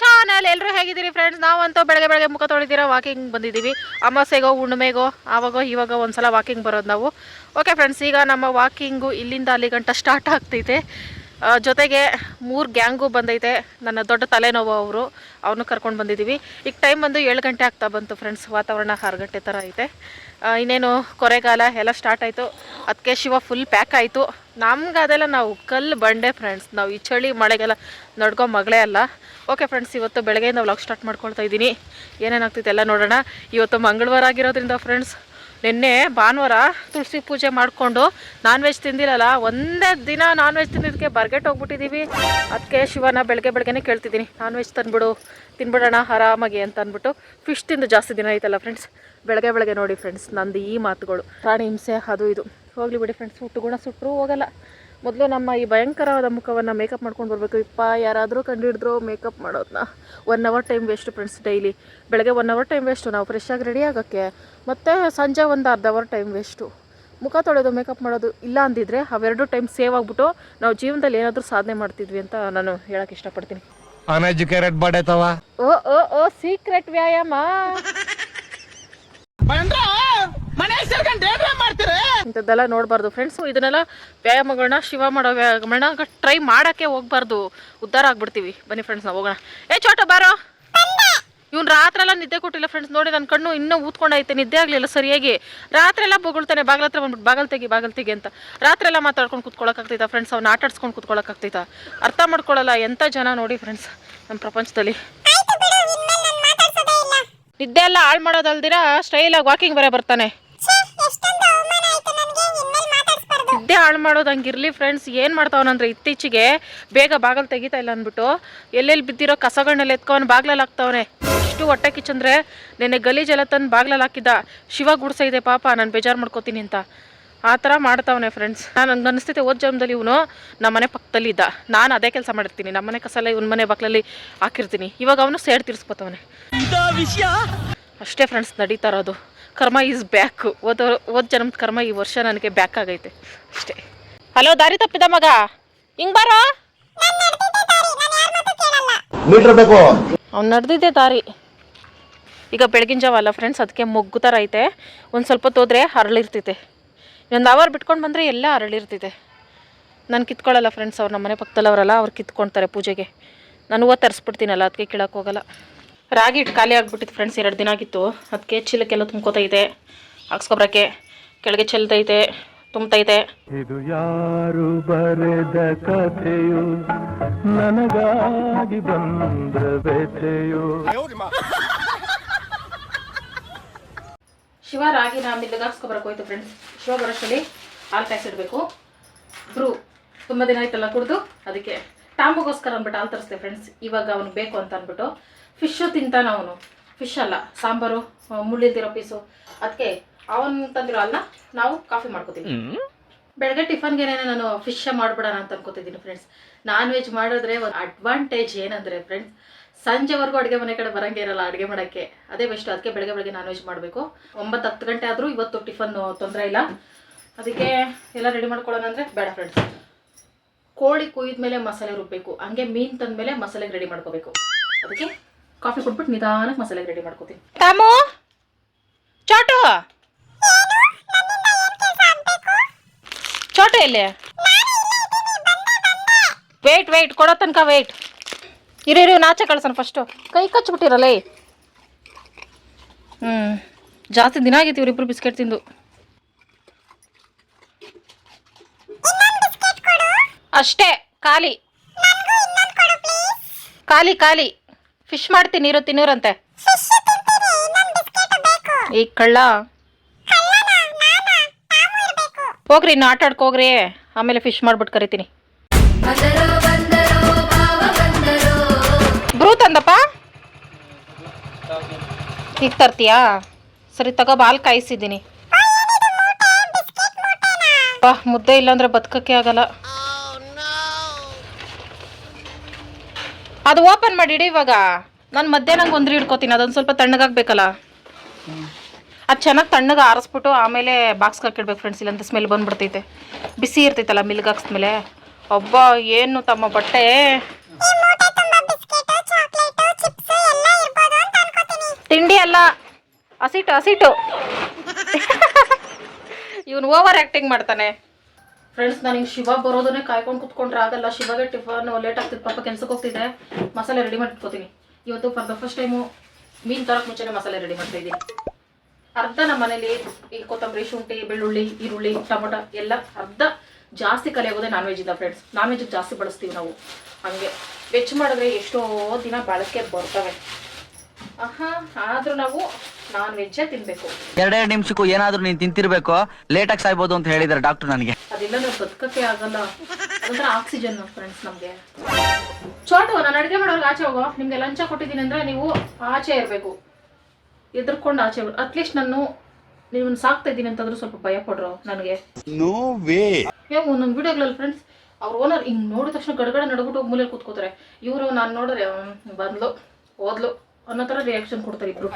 Channel ಎಲ್ಲರೂ ಹೇಗಿದ್ದೀರಿ friends ನಾವಂತೂ ಬೆಳಗ್ಗೆ ಬೆಳಗ್ಗೆ ಮುಖ ತೊಳಿದಿರೋ ವಾಕಿಂಗ್ ಬಂದಿದ್ದೀವಿ. ಅಮಾಸೆಗೋ ಹುಣ್ಣಿಮೆಗೋ ಆವಾಗೋ, ಇವಾಗ ಒಂದ್ಸಲ ವಾಕಿಂಗ್ ಬರೋದು ನಾವು. ಓಕೆ ಫ್ರೆಂಡ್ಸ್ ಈಗ ನಮ್ಮ ವಾಕಿಂಗು ಇಲ್ಲಿಂದ ಅಲ್ಲಿ ಗಂಟ ಸ್ಟಾರ್ಟ್ ಆಗ್ತೈತೆ. ಜೊತೆಗೆ ಮೂರು ಗ್ಯಾಂಗು ಬಂದೈತೆ. ನನ್ನ ದೊಡ್ಡ ತಲೆನೋವು ಅವರು. ಅವನು ಕರ್ಕೊಂಡು ಬಂದಿದ್ದೀವಿ. ಈಗ ಟೈಮ್ ಬಂದು ಏಳು ಗಂಟೆ ಆಗ್ತಾ ಬಂತು ಫ್ರೆಂಡ್ಸ್ ವಾತಾವರಣ ಆರು ಗಂಟೆ ಥರ ಐತೆ. ಇನ್ನೇನು ಕೊರೆಗಾಲ ಎಲ್ಲ ಸ್ಟಾರ್ಟ್ ಆಯಿತು. ಅದಕ್ಕೆ ಶಿವ ಫುಲ್ ಪ್ಯಾಕ್ ಆಯಿತು. ನಮ್ಗೆ ಅದೆಲ್ಲ ನಾವು ಕಲ್ಲು ಬಂಡೆ ಫ್ರೆಂಡ್ಸ್ ನಾವು ಈ ಚಳಿ ಮಳೆಗೆಲ್ಲ ನಡ್ಕೊ ಮಗಳೇ ಅಲ್ಲ. ಓಕೆ ಫ್ರೆಂಡ್ಸ್ ಇವತ್ತು ಬೆಳಗ್ಗೆಯಿಂದ ವ್ಲಾಗ್ ಸ್ಟಾರ್ಟ್ ಮಾಡ್ಕೊಳ್ತಾ ಇದ್ದೀನಿ. ಏನೇನಾಗ್ತೈತೆ ಎಲ್ಲ ನೋಡೋಣ. ಇವತ್ತು ಮಂಗಳವಾರ ಆಗಿರೋದ್ರಿಂದ ಫ್ರೆಂಡ್ಸ್ ನಿನ್ನೆ ಭಾನುವಾರ ತುಳಸಿ ಪೂಜೆ ಮಾಡಿಕೊಂಡು ನಾನ್ ವೆಜ್ ತಿಂದಿರಲ್ಲ, ಒಂದೇ ದಿನ ನಾನ್ ವೆಜ್ ತಿಂದಿದ್ದಕ್ಕೆ ಬರ್ಗೆಟ್ ಹೋಗ್ಬಿಟ್ಟಿದ್ದೀವಿ ಅದಕ್ಕೆ ಶಿವನ ಬೆಳಗ್ಗೆ ಬೆಳಗ್ಗೆನೇ ಕೇಳ್ತಿದ್ದೀನಿ. ನಾನ್ ವೆಜ್ ತಂದ್ಬಿಡು, ತಿನ್ಬಿಡೋಣ, ಆರಾಮಾಗಿ ಅಂತ ಅಂದ್ಬಿಟ್ಟು ಫಿಶ್ ತಿಂದು ಜಾಸ್ತಿ ದಿನ ಆಯ್ತಲ್ಲ ಫ್ರೆಂಡ್ಸ್ ಬೆಳಗ್ಗೆ ಬೆಳಗ್ಗೆ ನೋಡಿ ಫ್ರೆಂಡ್ಸ್ ನಂದು ಈ ಮಾತುಗಳು. ಪ್ರಾಣಿ ಹಿಂಸೆ ಅದು ಇದು. ಹೋಗ್ಲಿ ಬಿಡಿ ಫ್ರೆಂಡ್ಸ್ ಹುಟ್ಟು ಗುಣ ಸುಟ್ಟರು ಹೋಗಲ್ಲ. ಮೊದಲು ನಮ್ಮ ಈ ಭಯಂಕರವಾದ ಮುಖವನ್ನು ಮೇಕಪ್ ಮಾಡ್ಕೊಂಡು ಬರಬೇಕು. ಇಪ್ಪ ಯಾರಾದರೂ ಕಂಡುಹಿಡಿದ್ರು ಮೇಕಪ್ ಮಾಡೋದನ್ನ one hour time waste friends daily ಬೆಳಗ್ಗೆ ಒನ್ ಅವರ್ ಟೈಮ್ ವೇಸ್ಟು ನಾವು ಫ್ರೆಶ್ ಆಗಿ ರೆಡಿ ಆಗೋಕ್ಕೆ. ಮತ್ತು ಸಂಜೆ ಒಂದು ಅರ್ಧ ಅವರ್ ಟೈಮ್ ವೇಸ್ಟು ಮುಖ ತೊಳೆದು ಮೇಕಪ್ ಮಾಡೋದು ಇಲ್ಲ ಅಂದಿದ್ರೆ ಅವೆರಡು ಟೈಮ್ ಸೇವ್ ಆಗ್ಬಿಟ್ಟು ನಾವು ಜೀವನದಲ್ಲಿ ಏನಾದರೂ ಸಾಧನೆ ಮಾಡ್ತಿದ್ವಿ ಅಂತ ನಾನು ಹೇಳಕ್ಕೆ ಇಷ್ಟಪಡ್ತೀನಿ. ಓ ಓ ಓ ಸೀಕ್ರೆಟ್ ವ್ಯಾಯಾಮ. ಇಂಥದ್ದೆಲ್ಲ ನೋಡಬಾರ್ದು ಫ್ರೆಂಡ್ಸ್ ಇದನ್ನೆಲ್ಲ ವ್ಯಾಯಾಮಗಳನ್ನ ಶಿವ ಮಾಡೋ ವ್ಯಾಯಾಮಗಳನ್ನ ಟ್ರೈ ಮಾಡೋಕ್ಕೆ ಹೋಗ್ಬಾರ್ದು. ಉದ್ಧಾರ ಆಗ್ಬಿಡ್ತೀವಿ. ಬನ್ನಿ ಫ್ರೆಂಡ್ಸ್ ನಾವು ಹೋಗೋಣ. ಏ ಚೋಟ ಬಾರೋ. ಇವ್ನು ರಾತ್ರೆಲ್ಲ ನಿದ್ದೆ ಕೊಟ್ಟಿಲ್ಲ ಫ್ರೆಂಡ್ಸ್ ನೋಡಿ ನನ್ನ ಕಣ್ಣು ಇನ್ನೂ ಊದ್ಕೊಂಡೈತೆ. ನಿದ್ದೆ ಆಗಲಿಲ್ಲ ಸರಿಯಾಗಿ. ರಾತ್ರೆಲ್ಲ ಬೊಗಳ್ತಾನೆ. ಬಾಗಲತ್ರ ಹತ್ರ ಬಂದ್ಬಿಟ್ಟು ಬಾಗಲ್ ತೆಗಿ ಬಾಗಲ್ ತೆಗಿ ಅಂತ. ರಾತ್ರೆಲ್ಲ ಮಾತಾಡ್ಕೊಂಡು ಕುತ್ಕೊಳ್ಳೋಕ್ಕಾಗ್ತೈತಾ ಫ್ರೆಂಡ್ಸ್ ಅವ್ನ ಆಟ ಆಡ್ಸ್ಕೊಂಡು ಕುತ್ಕೊಳ್ಳೋಕ್ಕಾಗ್ತೈತಾ ಅರ್ಥ ಮಾಡ್ಕೊಳ್ಳಲ್ಲ ಎಂಥ ಜನ ನೋಡಿ ಫ್ರೆಂಡ್ಸ್ ನಮ್ಮ ಪ್ರಪಂಚದಲ್ಲಿ. ನಿದ್ದೆ ಎಲ್ಲ ಹಾಳು ಮಾಡೋದಲ್ದಿರ ಸ್ಟೈಲಾಗಿ ವಾಕಿಂಗ್ ಬರೇ ಬರ್ತಾನೆ. ನಿದ್ದೆ ಹಾಳು ಮಾಡೋದು ಹಂಗಿರಲಿ ಫ್ರೆಂಡ್ಸ್ ಏನು ಮಾಡ್ತಾವನಂದ್ರೆ ಇತ್ತೀಚೆಗೆ ಬೇಗ ಬಾಗಲ್ ತೆಗಿತಾ ಇಲ್ಲ ಅಂದ್ಬಿಟ್ಟು ಎಲ್ಲೆಲ್ಲಿ ಬಿದ್ದಿರೋ ಕಸಗಳನ್ನೆಲ್ಲ ಎತ್ಕೊಂಡು ಬಾಗ್ಲಲ್ಲಿ ಹಾಕ್ತಾವನೆ. ಇಷ್ಟು ಹೊಟ್ಟೆ ಕಿಚ್ಚಂದ್ರೆ ನೆನ್ನೆ ಗಲೀಜೆಲ್ಲ ತಂದು ಬಾಗ್ಲಲ್ಲಿ ಹಾಕಿದ್ದ. ಶಿವ ಗುಡ್ಸ ಇದೆ ಪಾಪ ನಾನು ಬೇಜಾರು ಮಾಡ್ಕೋತೀನಿ ಅಂತ. ಆ ಥರ ಮಾಡ್ತಾವನೆ ಫ್ರೆಂಡ್ಸ್ ನಾನು ಹಂಗೆ ಅನಿಸ್ತೈತೆ ಓದ್ ಜನ್ಮದಲ್ಲಿ ಇವನು ನಮ್ಮ ಮನೆ ಪಕ್ಕದಲ್ಲಿ ಇದ್ದ. ನಾನು ಅದೇ ಕೆಲಸ ಮಾಡಿರ್ತೀನಿ. ನಮ್ಮ ಮನೆ ಕಸಲ್ಲ ಇವನ ಮನೆ ಬಾಗ್ಲಲ್ಲಿ ಹಾಕಿರ್ತೀನಿ. ಇವಾಗ ಅವನು ಸೇಡ್ ವಿಷಯ? ಅಷ್ಟೇ ಫ್ರೆಂಡ್ಸ್ ನಡೀತಾ ಇರೋದು. ಕರ್ಮ ಈಸ್ ಬ್ಯಾಕ್ ಓದ್ ಓದ್ ಜನ್ಮದ ಕರ್ಮ ಈ ವರ್ಷ ನನಗೆ ಬ್ಯಾಕ್ ಆಗೈತೆ. ಅಷ್ಟೇ. ಹಲೋ ದಾರಿ ತಪ್ಪಿದ ಮಗ? ಹಿಂಗ್ ಬಾರೋ? ಮೀಟರ್ ಬೇಕು. ಅವ್ನು ನಡೆದಿದ್ದೆ ದಾರಿ. ಈಗ ಬೆಳಗಿನ ಜಾವ ಅಲ್ಲ ಫ್ರೆಂಡ್ಸ್ ಅದಕ್ಕೆ ಮೊಗ್ಗು ಥರ ಐತೆ. ಒಂದು ಸ್ವಲ್ಪ ತೋದ್ರೆ ಹೋದ್ರೆ ಹರಳಿರ್ತೈತೆ. ಇನ್ನೊಂದು ಅವರ್ ಬಿಟ್ಕೊಂಡು ಬಂದರೆ ಎಲ್ಲ ಹರಳಿರ್ತೈತೆ. ನಾನು ಕಿತ್ಕೊಳ್ಳಲ್ಲ ಫ್ರೆಂಡ್ಸ್ ಅವ್ರು ನಮ್ಮ ಮನೆ ಪಕ್ಕದಲ್ಲವರಲ್ಲ ಅವ್ರು ಕಿತ್ಕೊಳ್ತಾರೆ ಪೂಜೆಗೆ. ನಾನು ಹೂವು ತರಿಸ್ಬಿಡ್ತೀನಲ್ಲ ಅದಕ್ಕೆ ಕೀಳಕ್ಕೆ ಹೋಗಲ್ಲ. ರಾಗಿ ಹಿಟ್ಟು ಖಾಲಿ ಆಗಿಬಿಟ್ಟಿತ್ತು ಫ್ರೆಂಡ್ಸ್ ಎರಡು ದಿನ ಆಗಿತ್ತು. ಅದಕ್ಕೆ ಚೀಲಕ್ಕೆಲ್ಲ ತುಂಬ್ಕೋತೈತೆ ಹಾಕ್ಸ್ಕೊಬ್ರಕ್ಕೆ. ಕೆಳಗೆ ಚೆಲ್ತೈತೆ ತುಂಬ್ತೈತೆ ಇದು. ಯಾರು ಬರೆದ ಕಥೆಯು? ನನಗಾಗಿ ಬಂದ ವ್ಯಥೆಯು ಶಿವ ರಾಗಿನ ಮಿಲ್ಲಿಗೆ ಹಾಕ್ಸ್ಕೊಬರಕ್ಕೆ ಹೋಯ್ತು ಫ್ರೆಂಡ್ಸ್ ಶಿವ ಬರೋಷ್ಟಲ್ಲಿ ಹಾಲು ಕಾಯಿಸಿಡ್ಬೇಕು ಬ್ರೂ ತುಂಬ ದಿನ ಆಯ್ತಲ್ಲ ಕುಡಿದು? ಅದಕ್ಕೆ ಟಾಂಬಗೋಸ್ಕರ ಅಂದ್ಬಿಟ್ಟು ಹಾಲು ತರಿಸ್ದೆ ಫ್ರೆಂಡ್ಸ್ ಇವಾಗ ಅವನು ಬೇಕು ಅಂತ ಅಂದ್ಬಿಟ್ಟು ಫಿಶ್ಶು ತಿಂತಾನ ಅವನು. ಫಿಶ್ ಅಲ್ಲ ಸಾಂಬಾರು ಮುಳ್ಳಿದ್ದಿರೋ ಮುಳ್ಳಿಲ್ದಿರೋ ಪೀಸು ಅದಕ್ಕೆ ಅವನು ತಂದಿರೋ ಅಲ್ಲ ನಾವು ಕಾಫಿ ಮಾಡ್ಕೋತೀವಿ. ಬೆಳಗ್ಗೆ ಟಿಫನ್ಗೆ ನಾನು ಫಿಶ್ ಮಾಡ್ಬಿಡೋಣ ಅಂತ ಅನ್ಕೋತಿದ್ದೀನಿ ಫ್ರೆಂಡ್ಸ್ ನಾನ್ ವೆಜ್ ಮಾಡಿದ್ರೆ ಒಂದು ಅಡ್ವಾಂಟೇಜ್ ಏನಂದರೆ ಫ್ರೆಂಡ್ಸ್ ಸಂಜೆವರೆಗೂ ಅಡುಗೆ ಮನೆ ಕಡೆ ಬರಂಗೆ ಇರಲ್ಲ ಅಡುಗೆ ಮಾಡೋಕ್ಕೆ. ಅದೇ ಬೆಸ್ಟ್ ಅದಕ್ಕೆ ಬೆಳಗ್ಗೆ ಬೆಳಗ್ಗೆ ನಾನ್ ವೆಜ್ ಮಾಡಬೇಕು. ಒಂಬತ್ತು ಹತ್ತು ಗಂಟೆ ಆದರೂ ಇವತ್ತು ಟಿಫನ್ ತೊಂದರೆ ಇಲ್ಲ. ಅದಕ್ಕೆ ಎಲ್ಲ ರೆಡಿ ಮಾಡ್ಕೊಳ್ಳೋಣ ಅಂದರೆ ಬೇಡ ಫ್ರೆಂಡ್ಸ್ ಕೋಳಿ ಕುಯ್ದ ಮೇಲೆ ಮಸಾಲೆ ರುಬ್ಬಬೇಕು ಹಂಗೆ ಮೀನು ತಂದ ಮೇಲೆ ಮಸಾಲೆಗೆ ರೆಡಿ ಮಾಡ್ಕೋಬೇಕು. ಅದಕ್ಕೆ ಕಾಫಿ ಕೊಟ್ಬಿಟ್ಟು ನಿಧಾನಕ್ಕೆ ಮಸಾಲೆಗೆ ರೆಡಿ ಮಾಡ್ಕೋತೀನಿ. ತಾಮು ಚಾಟು! ಚಾಟು ಎಲ್ಲಿ? ವೇಟ್ ವೇಟ್ ಕೊಡೋ ತನಕ ವೇಟ್ ಇರು ಇರು, ನಾಚೆ ಕಳ್ಸೋಣ ಫಸ್ಟು ಕೈ ಕಚ್ಬಿಟ್ಟಿರಲ್ಲ ಹ್ಞೂ ಜಾಸ್ತಿ ದಿನ ಆಗೈತಿ ಇವರಿಬ್ರು ಬಿಸ್ಕೆಟ್ ತಿಂದು. ಅಷ್ಟೇ, ಖಾಲಿ. ಖಾಲಿ ಖಾಲಿ. ಫಿಶ್ ಮಾಡ್ತೀನಿ, ಇರು, ತಿನ್ನೂರಂತೆ. ಈ ಕಳ್ಳ. ಹೋಗ್ರಿ, ಇನ್ನು ಆಟ ಆಡ್ಕೋಗ್ರಿ ಆಮೇಲೆ ಫಿಶ್ ಮಾಡ್ಬಿಟ್ಟು ಕರಿತೀನಿ. ಬ್ರೂ ತಂದಪ್ಪ? ಈಗ ತರ್ತೀಯಾ? ಸರಿ, ತಗೋ, ಬಾಲ್ ಕಾಯಿಸಿದ್ದೀನಿ. ಬಾ, ಮುದ್ದೆ ಇಲ್ಲಾಂದ್ರೆ ಬದುಕಕ್ಕೆ ಆಗಲ್ಲ. ಅದು ಓಪನ್ ಮಾಡಿಡಿ ಇವಾಗ. ನಾನು ಮಧ್ಯಾಹ್ನ ಒಂದ್ರಿ ಹಿಡ್ಕೋತೀನಿ ಅದೊಂದು ಸ್ವಲ್ಪ ತಣ್ಣಗಾಗಬೇಕಲ್ಲ. ಅದು ಚೆನ್ನಾಗಿ ತಣ್ಣಗೆ ಆರಿಸ್ಬಿಟ್ಟು ಆಮೇಲೆ ಬಾಕ್ಸ್ ಹಾಕಿಡ್ಬೇಕು ಫ್ರೆಂಡ್ಸ್ ಇಲ್ಲಂತ ಸ್ಮೆಲ್ ಬಂದ್ಬಿಡ್ತೈತೆ. ಬಿಸಿ ಇರ್ತೈತಲ್ಲ ಮಿಲ್ಕ್ ಹಾಕ್ಸ್ಮೇಲೆ ಒಬ್ಬ ಏನು ತಮ್ಮ ಬಟ್ಟೆ? ತಿಂಡಿ ಅಲ್ಲ ಹಸಿಟ್ಟು ಹಸಿಟ್ಟು ಇವನು ಓವರ್ ಆ್ಯಕ್ಟಿಂಗ್ ಮಾಡ್ತಾನೆ. ಫ್ರೆಂಡ್ಸ್ ನನಗೆ ಶಿವ ಬರೋದನ್ನೇ ಕಾಯ್ಕೊಂಡು ಕುತ್ಕೊಂಡ್ರೆ ಆಗಲ್ಲ. ಶಿವಗೆ ಟಿಫನ್ ಲೇಟ್ ಆಗ್ತಿತ್ತು. ಪಾಪ ಕೆಲ್ಸಕ್ಕೆ ಹೋಗ್ತಿದೆ ಮಸಾಲೆ ರೆಡಿ ಮಾಡಿಟ್ಕೋತೀನಿ ಇವತ್ತು ಫಾರ್ ದ ಫಸ್ಟ್ ಟೈಮು ಮೀನು ತರಕ್ಕೆ ಮುಂಚೆನೇ ಮಸಾಲೆ ರೆಡಿ ಮಾಡ್ತಾ ಇದ್ದೀನಿ. ಅರ್ಧ ನಮ್ಮ ಮನೇಲಿ ಈ ಕೊತ್ತಂಬರಿ, ಶುಂಠಿ, ಬೆಳ್ಳುಳ್ಳಿ, ಈರುಳ್ಳಿ, ಟೊಮೊಟೊ ಎಲ್ಲ ಅರ್ಧ ಜಾಸ್ತಿ ಕಲೆ ಆಗೋದೇ ನಾನ್ ವೆಜ್ ಇಲ್ಲ ಫ್ರೆಂಡ್ಸ್ ನಾನ್ ವೆಜ್ ಜಾಸ್ತಿ ಬಳಸ್ತೀವಿ ನಾವು. ಹಂಗೆ ವೆಜ್ ಮಾಡಿದ್ರೆ ಎಷ್ಟೋ ದಿನ ಬಳಕೆ ಬರ್ತವೆ. ಆದ್ರೂ ನಾವು ನಾನ್ ವೆಜ್ಜೇ ತಿನ್ಬೇಕು. ಎರಡೆರಡು ನಿಮಿಷಕ್ಕೂ ಏನಾದ್ರೂ ನೀನ್ ತಿಂತಿರ್ಬೇಕು ಲೇಟಾಗಿ ಸಾಯ್ಬೋದು ಅಂತ ಹೇಳಿದಾರೆ ಡಾಕ್ಟರ್ ನನಗೆ. ಅದಿಲ್ಲ ನಾವು ಬದುಕಕ್ಕೆ ಆಗಲ್ಲ. ಅದೊಂಥರ ಆಕ್ಸಿಜನ್ ಫ್ರೆಂಡ್ಸ್ ನಮಗೆ. ಚೋಟು ನಾನು ಅಡುಗೆ ಮಾಡೋರ್ಗೆ ಆಚೆ ಹೋಗೋ. ನಿಮ್ಗೆ ಲಂಚ ಕೊಟ್ಟಿದ್ದೀನಿ ಅಂದ್ರೆ ನೀವು ಆಚೆ ಇರಬೇಕು. ಎದ್ರಕೊಂಡು ಆಚೆ ಅಟ್ಲೀಸ್ಟ್ ನಾನು ನಿಮ್ಮನ್ನ ಸಾಕ್ತಾ ಇದ್ದೀನಿ ಅಂತಂದ್ರೂ ಸ್ವಲ್ಪ ಭಯ ಪಡ್ರು ನನಗೆ. ನೋ ವೇ ಯಾವ ನನ್ನ ವಿಡಿಯೋಗಳಲ್ಲಿ ಫ್ರೆಂಡ್ಸ್ ಅವ್ರ ಓನರ್ ಹಿಂಗೆ ನೋಡಿದ ತಕ್ಷಣ ಗಡಗಡ ನಡ್ಬಿಟ್ಟು ಹೋಗಿ ಮೂಲೆಯಲ್ಲಿ ಕೂತ್ಕೋತಾರೆ. ಇವರು ನಾನು ನೋಡಿದ್ರೆ ಬಂದ್ಲು ಓದ್ಲು. ಅನ್ನೋ ಥರ ರಿಯಾಕ್ಷನ್ ಕೊಡ್ತಾರೆ ಇಬ್ರು.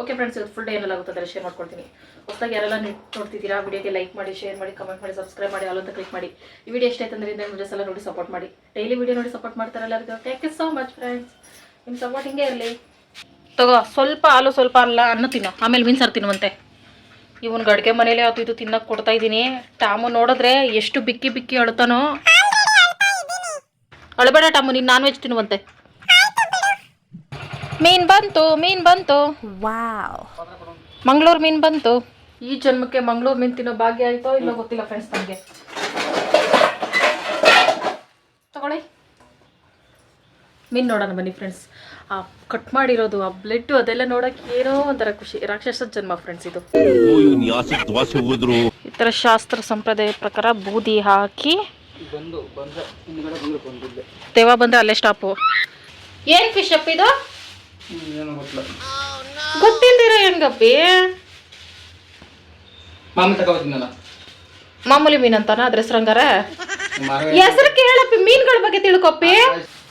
ಓಕೆ ಫ್ರೆಂಡ್ಸ್ ಇವತ್ತು ಫುಲ್ ಡೇ ಏನೆಲ್ಲ ಅದರ ಶೇರ್ ಮಾಡ್ಕೊಡ್ತೀನಿ ಹೊಸದಾಗಿ ಯಾರೆಲ್ಲ ನೆಟ್ ನೋಡ್ತಿದ್ದೀರಾ ವಿಡಿಯೋಗೆ ಲೈಕ್ ಮಾಡಿ ಶೇರ್ ಮಾಡಿ ಕಮೆಂಟ್ ಮಾಡಿ ಸಬ್ಸ್ಕ್ರೈಬ್ ಮಾಡಿ ಅಲ್ಲಂತ ಕ್ಲಿಕ್ ಮಾಡಿ. ಈ ವಿಡಿಯೋ ಎಷ್ಟಾಯ್ತು ಅಂದ್ರೆ ವಿಡಿಯೋಸ್ ಎಲ್ಲ ನೋಡಿ ಸಪೋರ್ಟ್ ಮಾಡಿ. ಡೈಲಿ ವಿಡಿಯೋ ನೋಡಿ ಸಪೋರ್ಟ್ ಮಾಡ್ತಾರಲ್ಲ ಅದಕ್ಕೆ thank you so much friends ನಿಮ್ಮ ಸಪೋರ್ಟ್ ಹಿಂಗೆ ಇರಲಿ. ತಗೋ ಸ್ವಲ್ಪ ಹಾಲು ಸ್ವಲ್ಪ ಅಲ್ಲ ಅನ್ನ ತಿನ್ನು. ಆಮೇಲೆ ಮೀನ್ ಸಾರು ತಿನ್ನುವಂತೆ. ಇವನ್ ಅಡುಗೆ ಮನೇಲಿ ಅದು ಇದು ತಿನ್ನಕ್ಕೆ ಕೊಡ್ತಾ ಇದ್ದೀನಿ. ಟಾಮು ನೋಡಿದ್ರೆ ಎಷ್ಟು ಬಿಕ್ಕಿ ಬಿಕ್ಕಿ ಅಳ್ತಾನೋ. ಅಳಬೇಡ ಟಾಮು ನೀನು ನಾನ್ ವೆಜ್ ತಿನ್ನುವಂತೆ. ಮೀನ್ ಬಂತು ಮೀನ್ ಬಂತು. ಮಂಗಳೂರು ಮೀನ್ ಬಂತು. ಈ ಜನ್ಮಕ್ಕೆ ಮಂಗಳೂರು ಮೀನ್ ತಿನ್ನೋ ಭಾಗ್ಯ ಆಯ್ತೋ ಇಲ್ಲ ಗೊತ್ತಿಲ್ಲ ಫ್ರೆಂಡ್ಸ್ ನನಗೆ ತಗೊಳ್ಳಿ. ಮೀನ್ ನೋಡೋಣ ಬನ್ನಿ ಫ್ರೆಂಡ್ಸ್ ಆ ಕಟ್ ಮಾಡಿರೋದು ಆ ಬ್ಲಡ್ ಅದೆಲ್ಲ ನೋಡಕ್ಕೆ ಏನೋ ಒಂಥರ ಖುಷಿ. ರಾಕ್ಷಸ ಜನ್ಮ ಫ್ರೆಂಡ್ಸ್ ಇದು. ಇವ್ನು ಯಾಸಿ ದ್ವಾಸೆ ಹೋದ್ರು ಈ ಥರ ಶಾಸ್ತ್ರ ಸಂಪ್ರದಾಯ ಪ್ರಕಾರ ಬೂದಿ ಹಾಕಿ ದೇವ ಬಂದ್ರೆ ಅಲ್ಲೇ ಸ್ಟಾಪು ಏನ್ ಫಿಶ್ ಅಪ್ ಇದು? ಗೊತ್ತಿಲ್ದಿರ ಹೆಂಗಪ್ಪಿ ಮಾಮೂಲಿ ಮೀನ್ ಅಂತಾನ ಅದ್ರ ಹೆಸರಂಗಾರ ಹೆಸರು ಕೇಳಪ್ಪಿ ಮೀನ್ಗಳ ಬಗ್ಗೆ ತಿಳ್ಕೊಪ್ಪಿ.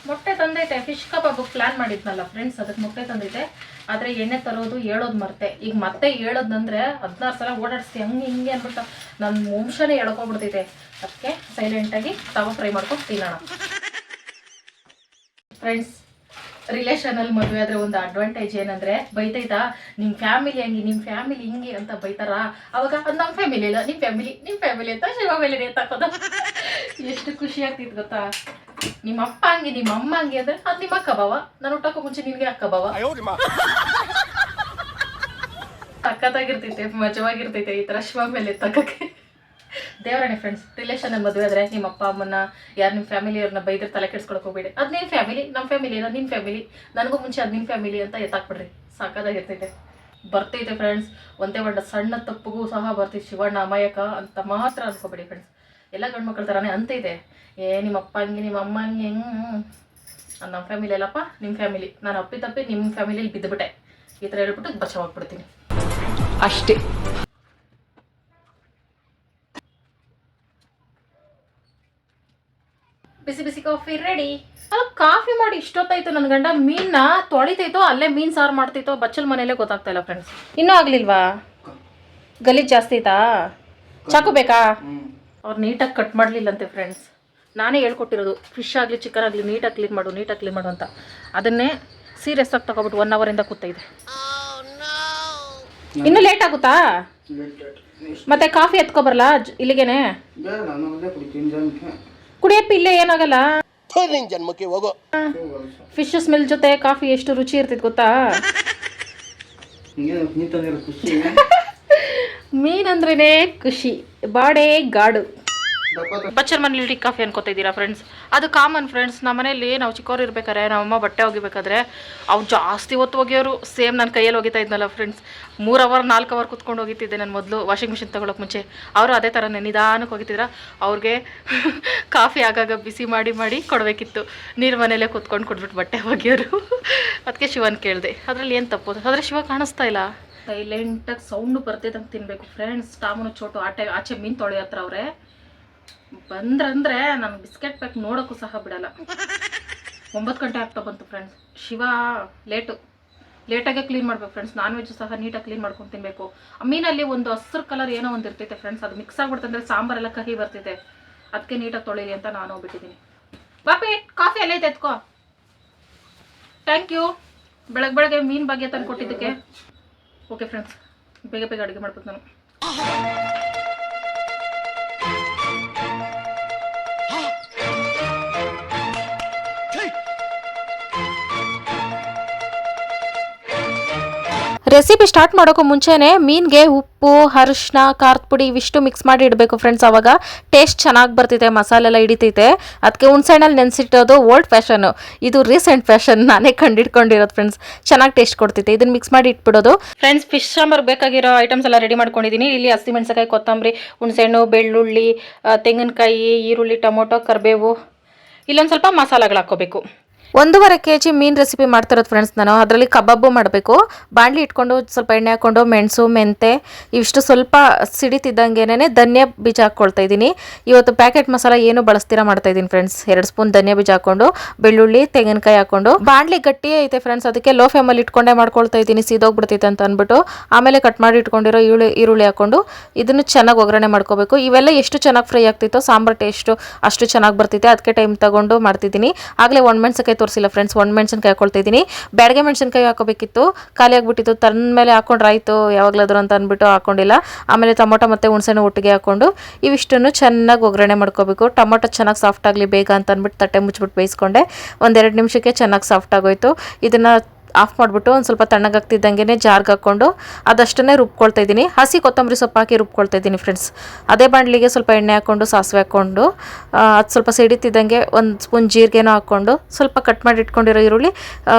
ಮೊಟ್ಟೆ ತಂದೈತೆ ಫಿಶ್ ಕಬಾಬ್ ಪ್ಲಾನ್ ಮಾಡಿದ್ನಲ್ಲ ಫ್ರೆಂಡ್ಸ್ ಅದಕ್ಕೆ ಮೊಟ್ಟೆ ತಂದೈತೆ. ಆದ್ರೆ ಎಣ್ಣೆ ತರೋದು ಹೇಳೋದು ಮರ್ತೆ. ಈಗ ಮತ್ತೆ ಹೇಳೋದಂದ್ರೆ ಹದಿನಾರು ಸಲ ಓಡಾಡಿಸ್ತಿ ಹಂಗೆ ಹಿಂಗೆ ಅಂದ್ಬಿಟ್ಟು ನನ್ನ ವಂಶನೇ ಎಳ್ಕೊಬಿಡ್ತೈತೆ. ಅದಕ್ಕೆ ಸೈಲೆಂಟಾಗಿ ತವ ಫ್ರೈ ಮಾಡ್ಕೊಂಡು ತಿನ್ನೋಣ. ಫ್ರೆಂಡ್ಸ್ ರಿಲೇಷನಲ್ಲಿ ಮದುವೆ ಆದರೆ ಒಂದು ಅಡ್ವಾಂಟೇಜ್ ಏನಂದ್ರೆ ಬೈತೈತಾ? ನಿಮ್ಮ ಫ್ಯಾಮಿಲಿ ಹಂಗೆ ನಿಮ್ಮ ಫ್ಯಾಮಿಲಿ ಹಿಂಗೆ ಅಂತ ಬೈತಾರ? ಅವಾಗ ಅದು ನಮ್ಮ ಫ್ಯಾಮಿಲಿ ಇಲ್ಲ ನಿಮ್ಮ ಫ್ಯಾಮಿಲಿ ನಿಮ್ಮ ಫ್ಯಾಮಿಲಿ ಅಂತ ಶಿವ ಮೇಲೆ ಎತ್ತಾಕೋದ ಎಷ್ಟು ಖುಷಿ ಆಗ್ತಿತ್ತು ಗೊತ್ತಾ? ನಿಮ್ಮ ಅಪ್ಪ ಹಂಗೆ ನಿಮ್ಮ ಅಮ್ಮ ಹಂಗೆ ಅಂದ್ರೆ ಅದು ನಿಮ್ಮ ಅಕ್ಕ ಬಾವ ನಾನು ಹುಟ್ಟಕ್ಕೂ ಮುಂಚೆ ನಿನ್ಗೆ ಅಕ್ಕ ಬಾವ ಸಖತ್ತಾಗಿರ್ತೈತೆ ಮಜವಾಗಿರ್ತೈತೆ ಈ ಥರ ಶಿವ ಮೇಲೆ ಎತ್ತಕ್ಕೆ ದೇವರಾಣಿ ಫ್ರೆಂಡ್ಸ್ ರಿಲೇಷನ್ ಮದುವೆ ಆದ್ರೆ ನಿಮ್ಮ ಅಪ್ಪ ಅಮ್ಮನ ಯಾರು ನಿಮ್ಮ ಫ್ಯಾಮಿಲಿಯವ್ರನ್ನ ಬೈದ್ರೆ ತಲೆ ಕೆಡ್ಸ್ಕೊಳಕ್ಕೆ ಹೋಗ್ಬೇಡಿ. ಅದು ನಿಮ್ಮ ಫ್ಯಾಮಿಲಿ ನಮ್ಮ ಫ್ಯಾಮಿಲಿ ಏನೋ ನಿಮ್ಮ ಫ್ಯಾಮಿಲಿ ನನಗೂ ಮುಂಚೆ ಅದು ನಿಮ್ಮ ಫ್ಯಾಮಿಲಿ ಅಂತ ಎತ್ತಾಕ್ಬಿಡ್ರಿ. ಸಾಕಾದಾಗಿರ್ತೈತೆ. ಬರ್ತೈತೆ ಫ್ರೆಂಡ್ಸ್ ಒಂದೇ ಒಂದ ಸಣ್ಣ ತಪ್ಪಿಗೂ ಸಹ ಬರ್ತೈತೆ ಶಿವಣ್ಣ, ಅಮಾಯಕ ಅಂತ ಮಾತ್ರ ಅನ್ಕೋಬೇಡಿ ಫ್ರೆಂಡ್ಸ್ ಎಲ್ಲ ಗಂಡು ಮಕ್ಕಳ ಅಂತ ಇದೆ. ಏ, ನಿಮ್ಮ ಅಪ್ಪ ಹಂಗೆ, ನಿಮ್ಮ ಅಮ್ಮ ಹಂಗೆ ಹೆಂಗೆ ನಮ್ಮ ಫ್ಯಾಮಿಲಿ ಅಲ್ಲಪ್ಪ ನಿಮ್ಮ ಫ್ಯಾಮಿಲಿ ನಾನು ಅಪ್ಪಿ ತಪ್ಪಿ ನಿಮ್ಮ ಫ್ಯಾಮಿಲಿಲಿ ಬಿದ್ದುಬಿಟ್ಟೆ ಈ ಥರ ಹೇಳ್ಬಿಟ್ಟು ಬಚಾವಾಗ್ಬಿಡ್ತೀನಿ ಅಷ್ಟೇ. ಬಿಸಿ ಬಿಸಿ ಕಾಫಿ ರೆಡಿ ಅಲ್ಲ ಕಾಫಿ ಮಾಡಿ ಇಷ್ಟೊತ್ತಾಯ್ತು ನನ್ನ ಗಂಡ. ಮೀನ್ನ ತೊಳಿತೈತೋ ಅಲ್ಲೇ ಮೀನ್ ಸಾರು ಮಾಡ್ತೈತೋ ಬಚ್ಚಲ್ ಮನೆಯಲ್ಲೇ ಗೊತ್ತಾಗ್ತಾ ಇಲ್ಲ ಫ್ರೆಂಡ್ಸ್ ಇನ್ನೂ ಆಗ್ಲಿಲ್ವಾ? ಗಲೀಜ್ ಜಾಸ್ತಿ ಆಯ್ತಾ? ಚಾಕು ಬೇಕಾ? ಅವ್ರು ನೀಟಾಗಿ ಕಟ್ ಮಾಡಲಿಲ್ಲಂತೆ ಫ್ರೆಂಡ್ಸ್ ನಾನೇ ಹೇಳ್ಕೊಟ್ಟಿರೋದು ಫಿಶ್ ಆಗಲಿ ಚಿಕನ್ ಆಗಲಿ ನೀಟಾಗಿ ಕ್ಲೀನ್ ಮಾಡು ನೀಟಾಗಿ ಕ್ಲೀನ್ ಮಾಡು ಅಂತ. ಅದನ್ನೇ ಸೀರಿಯಸ್ ಆಗಿ ತಗೊಬಿಟ್ಟು ಒನ್ ಅವರಿಂದ ಕೂತೈದೆ ಇನ್ನೂ ಲೇಟ್ ಆಗುತ್ತಾ? ಮತ್ತೆ ಕಾಫಿ ಎತ್ಕೊಬರಲ್ಲ ಇಲ್ಲಿಗೇನೆ? ಕುಡಿಯಪ್ಪ ಇಲ್ಲೇ ಏನಾಗಲ್ಲ? ನಿನ್ ಜನ್ಮಕ್ಕೆ ಹೋಗೋ. ಫಿಶ್ ಸ್ಮೆಲ್ ಜೊತೆ ಕಾಫಿ ಎಷ್ಟು ರುಚಿ ಇರ್ತೈತೆ ಗೊತ್ತಾ? ಮೀನಂದ್ರೇನೆ ಖುಷಿ. ಬಾಡೆ ಗಾಡು. ಬಚ್ಚರ್ ಮನೇಲಿ ಟೀ ಕಾಫಿ ಅನ್ಕೋತಾ ಇದ್ದೀರಾ ಫ್ರೆಂಡ್ಸ್ ಅದು ಕಾಮನ್ ಫ್ರೆಂಡ್ಸ್ ನಮ್ಮ ಮನೇಲಿ ನಾವು ಚಿಕ್ಕವ್ರು ಇರ್ಬೇಕಾದ್ರೆ ನಮ್ಮಮ್ಮ ಬಟ್ಟೆ ಒಗಿಬೇಕಾದ್ರೆ ಅವ್ರು ಜಾಸ್ತಿ ಹೊತ್ತು ಒಗೆಯೋರು ಸೇಮ್ ನನ್ನ ಕೈಯಲ್ಲಿ ಒಗಿತಾ ಇದ್ನಲ್ಲ ಫ್ರೆಂಡ್ಸ್ ಮೂರು ಅವರ್ ನಾಲ್ಕು ಅವರ್ ಕುತ್ಕೊಂಡು ಹೋಗಿತ್ತಿದ್ದೆ ನಾನು ಮೊದಲು. ವಾಷಿಂಗ್ ಮಿಷಿನ್ ತಗೊಳಕ್ಕೆ ಮುಂಚೆ. ಅವರು ಅದೇ ಥರನೇ ನಿಧಾನಕ್ಕೆ ಹೋಗಿತ್ತಿದ್ರ ಅವ್ರಿಗೆ ಕಾಫಿ ಆಗಾಗ ಬಿಸಿ ಮಾಡಿ ಮಾಡಿ ಕೊಡಬೇಕಿತ್ತು. ನೀರು ಮನೇಲೇ ಕುತ್ಕೊಂಡು ಕೊಟ್ಬಿಟ್ಟು ಬಟ್ಟೆ ಒಗೆಯೋರು. ಅದಕ್ಕೆ ಶಿವನ್ ಕೇಳಿದೆ. ಅದರಲ್ಲಿ ಏನು ತಪ್ಪು? ಆದರೆ ಶಿವ ಕಾಣಿಸ್ತಾ ಇಲ್ಲ. ಸೈಲೆಂಟಾಗಿ ಸೌಂಡು ಬರ್ತಿದ್ದಂಗೆ ತಿನ್ನಬೇಕು ಫ್ರೆಂಡ್ಸ್ ಟಾಮನು ಚೋಟು ಆಟೆ ಆಚೆ ಮೀನು ತೊಳೆಯೋ ಹತ್ರ ಅವರೇ. ಬಂದ್ರಂದ್ರೆ ನಾನು ಬಿಸ್ಕೆಟ್ ಪ್ಯಾಕ್ ನೋಡೋಕ್ಕೂ ಸಹ ಬಿಡಲ್ಲ. ಒಂಬತ್ತು ಗಂಟೆ ಆಗ್ತಾ ಬಂತು ಫ್ರೆಂಡ್ಸ್ ಶಿವ ಲೇಟು ಲೇಟಾಗೆ ಕ್ಲೀನ್ ಮಾಡ್ಬೇಕು ಫ್ರೆಂಡ್ಸ್ ನಾನ್ ವೆಜ್ ಸಹ ನೀಟಾಗಿ ಕ್ಲೀನ್ ಮಾಡ್ಕೊಂಡು ತಿನ್ನಬೇಕು ಮೀನಲ್ಲಿ ಒಂದು ಹಸಿರು ಕಲರ್ ಏನೋ ಒಂದು ಇರ್ತೈತೆ ಫ್ರೆಂಡ್ಸ್ ಅದು ಮಿಕ್ಸ್ ಆಗ್ಬಿಡ್ತಂದ್ರೆ ಸಾಂಬಾರೆಲ್ಲ ಕಹಿ ಬರ್ತೈತೆ ಅದಕ್ಕೆ ನೀಟಾಗಿ ತೊಳಿರಿ ಅಂತ ನಾನು ಹೋಗ್ಬಿಟ್ಟಿದ್ದೀನಿ. ಪಾಪಿ ಕಾಫಿ ಎಲ್ಲ ಐತೆ ಎತ್ಕೋ. ಥ್ಯಾಂಕ್ ಯು ಬೆಳಗ್ಗೆ ಬೆಳಗ್ಗೆ ಮೀನು ಬಗ್ಗೆ ತಂದು ಕೊಟ್ಟಿದ್ದಕ್ಕೆ ಓಕೆ ಫ್ರೆಂಡ್ಸ್ ಬೇಗ ಬೇಗ ಅಡುಗೆ ಮಾಡ್ಬೇಕು ನಾನು. ರೆಸಿಪಿ ಸ್ಟಾರ್ಟ್ ಮಾಡೋಕ್ಕೂ ಮುಂಚೆನೆ ಮೀನಿಗೆ ಉಪ್ಪು ಅರಿಶಿನ ಖಾರದ ಪುಡಿ ಇವಿಷ್ಟು ಮಿಕ್ಸ್ ಮಾಡಿ ಇಡಬೇಕು ಫ್ರೆಂಡ್ಸ್ ಅವಾಗ ಟೇಸ್ಟ್ ಚೆನ್ನಾಗಿ ಬರ್ತಿದೆ ಮಸಾಲೆ ಎಲ್ಲ ಹಿಡಿತೈತೆ. ಅದಕ್ಕೆ ಹುಣ್ಸೆಹಣ್ಣಲ್ಲಿ ನೆನೆಸಿಟ್ಟೋದು ಓಲ್ಡ್ ಫ್ಯಾಷನ್ನು ಇದು ರೀಸೆಂಟ್ ಫ್ಯಾಷನ್ ನಾನೇ ಕಂಡಿಡ್ಕೊಂಡಿರೋದು ಫ್ರೆಂಡ್ಸ್ ಚೆನ್ನಾಗಿ ಟೇಸ್ಟ್ ಕೊಡ್ತೈತೆ. ಇದನ್ನು ಮಿಕ್ಸ್ ಮಾಡಿ ಇಟ್ಬಿಡೋದು. ಫ್ರೆಂಡ್ಸ್ ಫಿಶ್ ಸಾಂಬಾರ್ ಬೇಕಾಗಿರೋ ಐಟಮ್ಸ್ ಎಲ್ಲ ರೆಡಿ ಮಾಡ್ಕೊಂಡಿದ್ದೀನಿ ಇಲ್ಲಿ ಹಸಿಮೆಣಸಿನಕಾಯಿ ಕೊತ್ತಂಬರಿ, ಹುಣಸೆಹಣ್ಣು, ಬೆಳ್ಳುಳ್ಳಿ ತೆಂಗಿನಕಾಯಿ, ಈರುಳ್ಳಿ, ಟೊಮೊಟೊ, ಕರಿಬೇವು. ಇಲ್ಲೊಂದು ಸ್ವಲ್ಪ ಮಸಾಲೆಗಳು ಹಾಕ್ಕೋಬೇಕು. ಒಂದೂವರೆ ಕೆ ಜಿ ಮೀನು ರೆಸಿಪಿ ಮಾಡ್ತಿರೋದು ಫ್ರೆಂಡ್ಸ್ ನಾನು. ಅದರಲ್ಲಿ ಕಬಾಬು ಮಾಡಬೇಕು. ಬಾಣಲಿ ಇಟ್ಕೊಂಡು ಸ್ವಲ್ಪ ಎಣ್ಣೆ ಹಾಕ್ಕೊಂಡು ಮೆಣಸು, ಮೆಂತೆ, ಇವಿಷ್ಟು ಸ್ವಲ್ಪ ಸಿಡಿತಿದ್ದಂಗೆನೇ ಧನ್ಯ ಬೀಜ ಹಾಕ್ಕೊಳ್ತಾ ಇದ್ದೀನಿ. ಇವತ್ತು ಪ್ಯಾಕೆಟ್ ಮಸಾಲ ಏನು ಬಳಸ್ತೀರಾ ಮಾಡ್ತಾ ಇದ್ದೀನಿ ಫ್ರೆಂಡ್ಸ್ ಎರಡು ಸ್ಪೂನ್ ಧನ್ಯ ಬೀಜ ಹಾಕ್ಕೊಂಡು, ಬೆಳ್ಳುಳ್ಳಿ, ತೆಂಗಿನಕಾಯಿ ಹಾಕ್ಕೊಂಡು. ಬಾಣಲಿ ಗಟ್ಟಿ ಐತೆ ಫ್ರೆಂಡ್ಸ್ ಅದಕ್ಕೆ ಲೋ ಫ್ಲೇಮಲ್ಲಿ ಇಟ್ಕೊಂಡೇ ಮಾಡ್ಕೊಳ್ತಾ ಇದ್ದೀನಿ. ಸೀದೋಗ್ಬಿಡ್ತೈತೆ ಅಂತ ಅಂದ್ಬಿಟ್ಟು. ಆಮೇಲೆ ಕಟ್ ಮಾಡಿ ಇಟ್ಕೊಂಡಿರೋ ಈರುಳ್ಳಿ ಈರುಳ್ಳಿ ಹಾಕ್ಕೊಂಡು ಇದನ್ನು ಚೆನ್ನಾಗಿ ಒಗ್ಗರಣೆ ಮಾಡ್ಕೋಬೇಕು. ಇವೆಲ್ಲ ಎಷ್ಟು ಚೆನ್ನಾಗಿ ಫ್ರೈ ಆಗ್ತಿತ್ತೋ, ಸಾಂಬಾರು ಟೇಸ್ಟು ಅಷ್ಟು ಚೆನ್ನಾಗಿ ಬರ್ತೈತೆ ಅದಕ್ಕೆ ಟೈಮ್ ತಗೊಂಡು ಮಾಡ್ತಿದ್ದೀನಿ. ಆಗಲೇ ಒಣಮೆಣ್ಸಿನ್ಕಾಯಿ ತೋರಿಸಿಲ್ಲ ಫ್ರೆಂಡ್ಸ್ ಒಣಮೆಣ್ಸಿನ್ಕಾಯಿ ಹಾಕೊಳ್ತಾ ಇದ್ದೀನಿ. ಬ್ಯಾಡಗೆ ಮೆಣಸಿನ್ಕಾಯಿ ಹಾಕೋಬೇಕಿತ್ತು. ಖಾಲಿ ಆಗಿಬಿಟ್ಟಿತ್ತು. ತನ್ನ ಮೇಲೆ ಹಾಕೊಂಡ್ರೆ ಆಯಿತು. ಯಾವಾಗಲಾದ್ರು ಅಂತ ಅಂದ್ಬಿಟ್ಟು ಹಾಕೊಂಡಿಲ್ಲ. ಆಮೇಲೆ ಟೊಮೊಟೊ ಮತ್ತು ಹುಣಸೆಹಣ್ಣು ಒಟ್ಟಿಗೆ ಹಾಕೊಂಡು ಇವಿಷ್ಟನ್ನು ಚೆನ್ನಾಗಿ ಒಗ್ಗರಣೆ ಮಾಡ್ಕೋಬೇಕು. ಟೊಮೊಟೊ ಚೆನ್ನಾಗಿ ಸಾಫ್ಟ್ ಆಗಲಿ ಬೇಗ ಅಂತ ಅಂದ್ಬಿಟ್ಟು ತಟ್ಟೆ ಮುಚ್ಚಿಬಿಟ್ಟು ಬೇಯಿಸ್ಕೊಂಡೆ. ಒಂದೆರಡು ನಿಮಿಷಕ್ಕೆ ಚೆನ್ನಾಗಿ ಸಾಫ್ಟ್ ಆಗೋಯ್ತು. ಇದನ್ನು ಆಫ್ ಮಾಡಿಬಿಟ್ಟು ಒಂದು ಸ್ವಲ್ಪ ತಣ್ಣಗಾಗ್ತಿದ್ದಂಗೆ ಜಾರ್ಗೆ ಹಾಕ್ಕೊಂಡು ಅದಷ್ಟನ್ನೇ ರುಬ್ಕೊಳ್ತಾ ಇದ್ದೀನಿ. ಹಸಿ ಕೊತ್ತಂಬರಿ ಸೊಪ್ಪು ಹಾಕಿ ರುಬ್ಕೊಳ್ತಾ ಇದ್ದೀನಿ ಫ್ರೆಂಡ್ಸ್ ಅದೇ ಬಾಣಲಿಗೆ ಸ್ವಲ್ಪ ಎಣ್ಣೆ ಹಾಕ್ಕೊಂಡು ಸಾಸಿವೆ ಹಾಕ್ಕೊಂಡು ಅದು ಸ್ವಲ್ಪ ಸಿಡಿತಿದ್ದಂಗೆ ಒಂದು ಸ್ಪೂನ್ ಜೀರಿಗೆನೂ ಹಾಕ್ಕೊಂಡು ಸ್ವಲ್ಪ ಕಟ್ ಮಾಡಿ ಇಟ್ಕೊಂಡಿರೋ ಈರುಳ್ಳಿ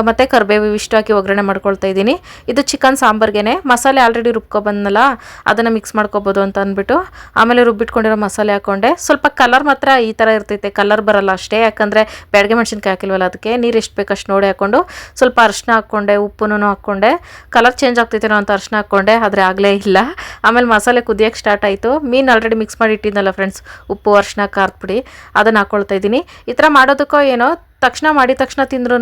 ಮತ್ತು ಕರಿಬೇವು ಇಷ್ಟು ಹಾಕಿ ಒಗ್ಗರಣೆ ಮಾಡ್ಕೊಳ್ತಾ ಇದ್ದೀನಿ. ಇದು ಚಿಕನ್ ಸಾಂಬಾರ್ಗೆ ಮಸಾಲೆ ಆಲ್ರೆಡಿ ರುಬ್ಕೊಬಂದಲ್ಲ ಅದನ್ನು ಮಿಕ್ಸ್ ಮಾಡ್ಕೊಬೋದು ಅಂತ ಅಂದ್ಬಿಟ್ಟು ಆಮೇಲೆ ರುಬ್ಬಿಟ್ಕೊಂಡಿರೋ ಮಸಾಲೆ ಹಾಕ್ಕೊಂಡೆ ಸ್ವಲ್ಪ ಕಲರ್ ಮಾತ್ರ ಈ ಥರ ಇರ್ತೈತೆ ಕಲರ್ ಬರಲ್ಲ ಅಷ್ಟೇ. ಯಾಕಂದರೆ ಬೆಳಗ್ಗೆ ಮೆಣಸಿನ್ಕಾಯಿ ಹಾಕಿಲ್ವಲ್ಲ ಅದಕ್ಕೆ, ನೀರು ಎಷ್ಟು ಬೇಕಷ್ಟು ನೋಡಿ ಹಾಕ್ಕೊಂಡು ಸ್ವಲ್ಪ ಅರಿಶಿನ ಹಾಕ್ಕೊಂಡೆ ಉಪ್ಪುನೂ ಹಾಕ್ಕೊಂಡೆ ಕಲರ್ ಚೇಂಜ್ ಆಗ್ತೈತೇನೋ ಅಂತ ಅರ್ಶಿನ ಹಾಕ್ಕೊಂಡೆ ಆದರೆ ಆಗಲೇ ಇಲ್ಲ. ಆಮೇಲೆ ಮಸಾಲೆ ಕುದಿಯೋಕ್ಕೆ ಸ್ಟಾರ್ಟ್ ಆಯಿತು. ಮೀನು ಆಲ್ರೆಡಿ ಮಿಕ್ಸ್ ಮಾಡಿ ಇಟ್ಟಿದ್ದಲ್ಲ ಫ್ರೆಂಡ್ಸ್ ಉಪ್ಪು ಅರ್ಶನ ಖಾರದ ಪುಡಿ. ಅದನ್ನು ಹಾಕ್ಕೊಳ್ತಾ ಇದ್ದೀನಿ. ಈ ಥರ ಮಾಡೋದಕ್ಕೋ ಏನೋ ತಕ್ಷಣ ಮಾಡಿದ ತಕ್ಷಣ ತಿಂದ್ರೂ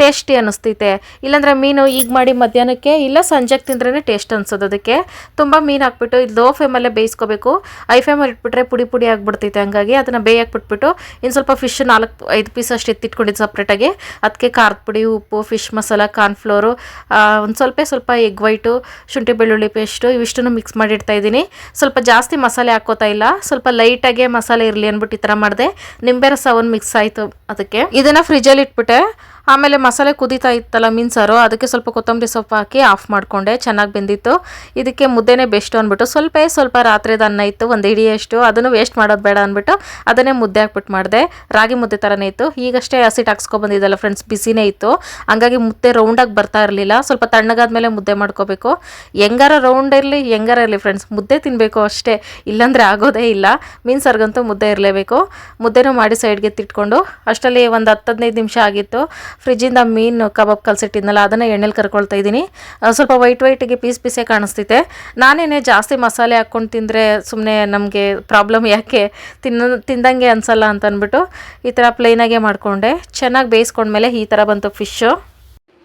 ಟೇಸ್ಟಿ ಅನ್ನಿಸ್ತೈತೆ. ಇಲ್ಲಾಂದರೆ ಮೀನು ಈಗ ಮಾಡಿ ಮಧ್ಯಾಹ್ನಕ್ಕೆ ಇಲ್ಲ ಸಂಜೆಗೆ ತಿಂದ್ರೇ ಟೇಸ್ಟ್ ಅನ್ಸೋದು ಅದಕ್ಕೆ. ತುಂಬ ಮೀನು ಹಾಕ್ಬಿಟ್ಟು ಇದು ಲೋ ಫ್ಲೇಮಲ್ಲೇ ಬೇಯಿಸ್ಕೋಬೇಕು. ಐ ಫ್ಲೇಮಲ್ಲಿ ಇಟ್ಬಿಟ್ರೆ ಪುಡಿ ಪುಡಿ ಆಗಿಬಿಡ್ತೈತೆ ಹಂಗಾಗಿ ಅದನ್ನು ಬೇಯಕ್ಕೆ ಬಿಟ್ಬಿಟ್ಟು ಇನ್ನು ಸ್ವಲ್ಪ ಫಿಶ್ ನಾಲ್ಕು ಐದು ಪೀಸ್ ಅಷ್ಟು ಎತ್ತಿಟ್ಕೊಂಡಿದ್ದು ಸಪ್ರೇಟಾಗಿ. ಅದಕ್ಕೆ ಖಾರದ ಪುಡಿ, ಉಪ್ಪು, ಫಿಶ್ ಮಸಾಲ, ಕಾರ್ನ್ಫ್ಲೋರು ಒಂದು ಸ್ವಲ್ಪ ಸ್ವಲ್ಪ ಎಗ್ ವೈಟು, ಶುಂಠಿ ಬೆಳ್ಳುಳ್ಳಿ ಪೇಸ್ಟು ಇವಿಷ್ಟನ್ನು ಮಿಕ್ಸ್ ಮಾಡಿಡ್ತಾ ಇದ್ದೀನಿ. ಸ್ವಲ್ಪ ಜಾಸ್ತಿ ಮಸಾಲೆ ಹಾಕೋತಾ ಇಲ್ಲ. ಸ್ವಲ್ಪ ಲೈಟಾಗೆ ಮಸಾಲೆ ಇರಲಿ ಅಂದ್ಬಿಟ್ಟು ಈ ಥರ ಮಾಡಿದೆ. ನಿಂಬೆ ರಸ ಒಂದು ಮಿಕ್ಸ್ ಆಯಿತು ಅದಕ್ಕೆ. ಇದನ್ನು ಫ್ರಿಜ್ಜಲ್ಲಿ ಇಟ್ಬಿಟ್ಟೆ. ಆಮೇಲೆ ಮಸಾಲೆ ಕುದೀತಾ ಇತ್ತಲ್ಲ ಮೀನು ಸಾರು, ಅದಕ್ಕೆ ಸ್ವಲ್ಪ ಕೊತ್ತಂಬರಿ ಸೊಪ್ಪು ಹಾಕಿ ಆಫ್ ಮಾಡಿಕೊಂಡೆ, ಚೆನ್ನಾಗಿ ಬೆಂದಿತ್ತು. ಇದಕ್ಕೆ ಮುದ್ದೆನೇ ಬೆಸ್ಟ್ ಅಂದ್ಬಿಟ್ಟು ಸ್ವಲ್ಪ ಸ್ವಲ್ಪ ರಾತ್ರಿದ ಅನ್ನ ಇತ್ತು, ಒಂದು ಇಡಿಯಷ್ಟು, ಅದನ್ನು ವೇಸ್ಟ್ ಮಾಡೋದು ಬೇಡ ಅಂದ್ಬಿಟ್ಟು ಅದನ್ನೇ ಮುದ್ದೆ ಹಾಕ್ಬಿಟ್ಟು ಮಾಡಿದೆ. ರಾಗಿ ಮುದ್ದೆ ಥರನೇ ಇತ್ತು. ಈಗಷ್ಟೇ ಹಸಿಟ್ಟು ಹಾಕ್ಸ್ಕೊಬಂದಿದ್ದಲ್ಲ ಫ್ರೆಂಡ್ಸ್ ಬಿಸಿನೇ ಇತ್ತು. ಹಂಗಾಗಿ ಮುದ್ದೆ ರೌಂಡಾಗಿ ಬರ್ತಾ ಇರಲಿಲ್ಲ. ಸ್ವಲ್ಪ ತಣ್ಣಗಾದ್ಮೇಲೆ ಮುದ್ದೆ ಮಾಡ್ಕೋಬೇಕು. ಹೆಂಗಾರ ರೌಂಡ್ ಇರಲಿ, ಹೆಂಗಾರ ಇರಲಿ ಫ್ರೆಂಡ್ಸ್ ಮುದ್ದೆ ತಿನ್ನಬೇಕು ಅಷ್ಟೇ. ಇಲ್ಲಾಂದರೆ ಆಗೋದೇ ಇಲ್ಲ. ಮೀನು ಸಾರ್ಗಂತೂ ಮುದ್ದೆ ಇರಲೇಬೇಕು. ಮುದ್ದೆನೂ ಮಾಡಿ ಸೈಡ್ಗೆ ತಿಟ್ಕೊಂಡು ಅಷ್ಟರಲ್ಲಿ ಒಂದು ಹತ್ತು ಹದಿನೈದು ನಿಮಿಷ ಆಗಿತ್ತು. ಫ್ರಿಜ್ಜಿಂದ ಮೀನು ಕಬಾಬ್ ಕಲಸಿಟ್ಟಿದ್ನಲ್ಲ, ಅದನ್ನು ಎಣ್ಣೆಲಿ ಕರ್ಕೊಳ್ತಾ ಇದ್ದೀನಿ. ಸ್ವಲ್ಪ ವೈಟ್ ವೈಟಿಗೆ ಪೀಸ್ ಪೀಸೇ ಕಾಣಿಸ್ತೈತೆ ನಾನೇನೇ ಜಾಸ್ತಿ ಮಸಾಲೆ ಹಾಕ್ಕೊಂಡು ತಿಂದರೆ ಸುಮ್ಮನೆ ನಮಗೆ ಪ್ರಾಬ್ಲಮ್ ಯಾಕೆ? ತಿನ್ನ, ತಿಂದಂಗೆ ಅನಿಸಲ್ಲ ಅಂತ ಅಂದ್ಬಿಟ್ಟು ಈ ಥರ ಪ್ಲೇನಾಗೆ ಮಾಡಿಕೊಂಡೆ. ಚೆನ್ನಾಗಿ ಬೇಯಿಸ್ಕೊಂಡ್ಮೇಲೆ ಈ ಥರ ಬಂತು fish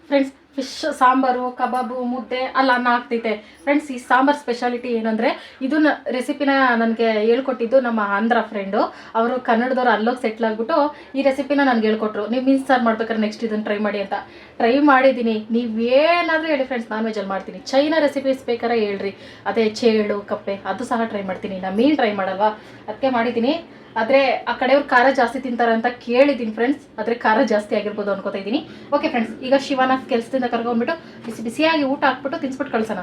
friends fish, sambar, kebab, ಮುದ್ದೆ ಅಲ್ಲ ಅನ್ನ ಆಗ್ತೈತೆ ಫ್ರೆಂಡ್ಸ್ ಈ ಸಾಂಬಾರ್ ಸ್ಪೆಷಾಲಿಟಿ ಏನಂದರೆ ಇದನ್ನ ರೆಸಿಪಿನ ನನಗೆ ಹೇಳ್ಕೊಟ್ಟಿದ್ದು ನಮ್ಮ ಆಂಧ್ರ ಫ್ರೆಂಡು ಅವರು ಕನ್ನಡದವ್ರು ಅಲ್ಲೋಗಿ ಸೆಟ್ಲ್ ಆಗಿಬಿಟ್ಟು ಈ ರೆಸಿಪಿನ ನನಗೆ ಹೇಳ್ಕೊಟ್ರು. ನೀವು ಮೀನ್ಸ್ ಸಾರು ಮಾಡ್ಬೇಕಾದ್ರೆ ನೆಕ್ಸ್ಟ್ ಇದನ್ನು ಟ್ರೈ ಮಾಡಿ ಅಂತ. ಟ್ರೈ ಮಾಡಿದ್ದೀನಿ ನೀವೇನಾದರೂ ಹೇಳಿ ಫ್ರೆಂಡ್ಸ್ ನಾನ್ ವೆಜಲ್ಲಿ ಮಾಡ್ತೀನಿ. ಚೈನಾ ರೆಸಿಪೀಸ್ ಬೇಕಾರೆ ಹೇಳ್ರಿ. ಅದೇ, ಚೇಳು, ಕಪ್ಪೆ, ಅದು ಸಹ ಟ್ರೈ ಮಾಡ್ತೀನಿ. ನಾನು ಮೀನು ಟ್ರೈ ಮಾಡಲ್ವಾ? ಅದಕ್ಕೆ ಮಾಡಿದ್ದೀನಿ ಆದರೆ ಆ ಕಡೆಯವ್ರು ಖಾರ ಜಾಸ್ತಿ ತಿಂತಾರೆ ಅಂತ ಕೇಳಿದ್ದೀನಿ ಫ್ರೆಂಡ್ಸ್ ಆದರೆ ಖಾರ ಜಾಸ್ತಿ ಆಗಿರ್ಬೋದು ಅನ್ಕೋತಾ ಇದ್ದೀನಿ ಓಕೆ ಫ್ರೆಂಡ್ಸ್ ಈಗ ಶಿವನ ಕೆಲಸದಿಂದ ಕರ್ಕೊಂಡ್ಬಿಟ್ಟು ಬಿಸಿ ಬಿಸಿಯಾಗಿ ಊಟ ಹಾಕ್ಬಿಟ್ಟು ತಿನ್ಸ್ಬಿಟ್ಟು ಕಳ್ಸೋಣ.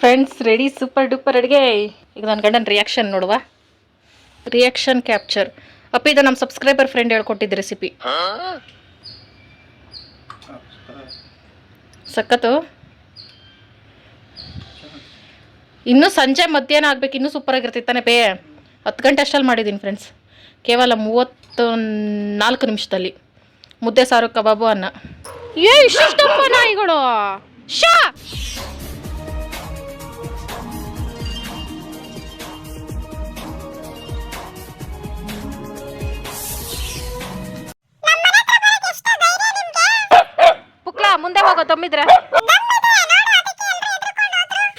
ಫ್ರೆಂಡ್ಸ್ ರೆಡಿ ಸೂಪರ್ ಡೂಪರ್ ಅಡುಗೆ. ಈಗ ನನ್ನ ಗಂಡನ ರಿಯಾಕ್ಷನ್ ನೋಡುವ. ರಿಯಾಕ್ಷನ್ ಕ್ಯಾಪ್ಚರ್ ಅಪ್ಪ, ಇದು ನಮ್ಮ ಸಬ್ಸ್ಕ್ರೈಬರ್ ಫ್ರೆಂಡ್ ಹೇಳ್ಕೊಟ್ಟಿದ್ದ ರೆಸಿಪಿ ಸಖತ್ತು. ಇನ್ನೂ ಸಂಜೆ ಮಧ್ಯಾಹ್ನ ಆಗ್ಬೇಕು, ಇನ್ನೂ ಸೂಪರ್ ಆಗಿರ್ತಿತ್ತಾನೆ ತಾನೇ ಪೇ. ಹತ್ತು ಗಂಟೆ ಅಷ್ಟಲ್ಲಿ ಮಾಡಿದ್ದೀನಿ ಫ್ರೆಂಡ್ಸ್ ಕೇವಲ ಮೂವತ್ತು ನಾಲ್ಕು ನಿಮಿಷದಲ್ಲಿ. ಮುದ್ದೆ ಸಾರು ಕಬಾಬು ಅನ್ನ. ಏ ಇಷ್ಟಪ್ಪ ನಾಯಿಗಳು! ಶಾ! ಪುಕ್ಲ ಮುಂದೆ ಹೋಗೋ ತಮ್ಮಿದ್ರೆ.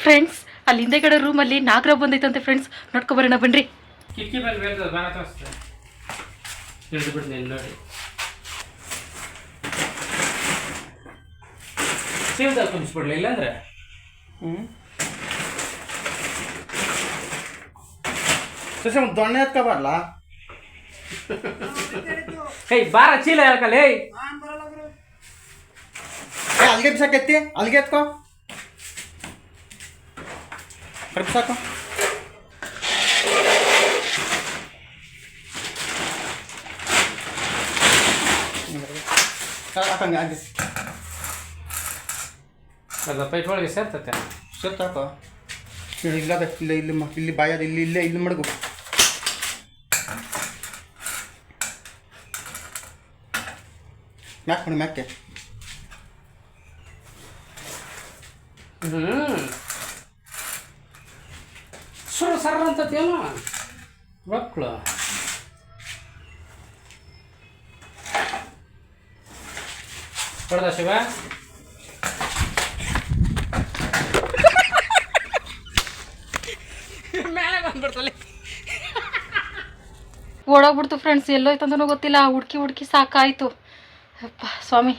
ಫ್ರೆಂಡ್ಸ್ ಅಲ್ಲಿ ಹಿಂದೆಗಡೆ ರೂಮಲ್ಲಿ ನಾಗರ ಬಂದೈತಂತೆ ಫ್ರೆಂಡ್ಸ್ ನೋಡ್ಕೊಬರೋಣ ಬನ್ರಿ. ಕಿಟಕಿ ಮೇಲೆ ಬೀಳ್ತದೆ ಬಾಣ ತೋರಿಸ್ತದೆ ಹಿಡಿದು ಬಿಡ್ತೀನಿ ನೋಡಿ ಸೀಲ್ದಾಗ ತುಂಬಿಸ್ಬಿಡ್ಲಿ ಇಲ್ಲಾಂದ್ರೆ ಹ್ಞೂ ಸಸಿ ಒಂದು ದೊಣ್ಣೆ ಎತ್ಕೊಬಾರ್ಲ ಏಯ್ ಬಾರ ಚೀಲ ಹೇಳ್ಕಲ್ಲ ಏಯ್. ಏ ಅಲ್ಲಿಗೆ ಬಿಸಾಕೈತಿ ಅಲ್ಲಿಗೆ ಎತ್ಕೋ. ಸಾಕು. ಹಾಕಂಗೆ ಹಂಗೆ ಅದ ಪೈಪ್ ಒಳಗೆ ಸೇರ್ತತೆ ಸರ್ ಸಾಕು ಇಲ್ಲಿ ಇಲ್ಲ ಇಲ್ಲಿ ಮ- ಇಲ್ಲಿ ಬಾಯದ ಇಲ್ಲಿ ಇಲ್ಲೇ ಇಲ್ಲಿ ಮಡಗು. ಮ್ಯಾಕ್ ಮಾಡಿ ಮ್ಯಾಕೆ ಹ್ಞೂ ಸುರ ಸರ ಅಂತತೇನು? ಮಕ್ಕಳು ಹೊಡೆದ ಶಿವ. ಮೇಲೆ ಬಂದ್ಬಿಡ್ತಲ್ಲಿ. ಓಡೋಗ್ಬಿಡ್ತು ಫ್ರೆಂಡ್ಸ್ ಎಲ್ಲೋಯ್ತಂದ್ರೂ ಗೊತ್ತಿಲ್ಲ. ಹುಡ್ಕಿ ಹುಡ್ಕಿ ಸಾಕಾಯಿತು. ಅಪ್ಪ ಸ್ವಾಮಿ.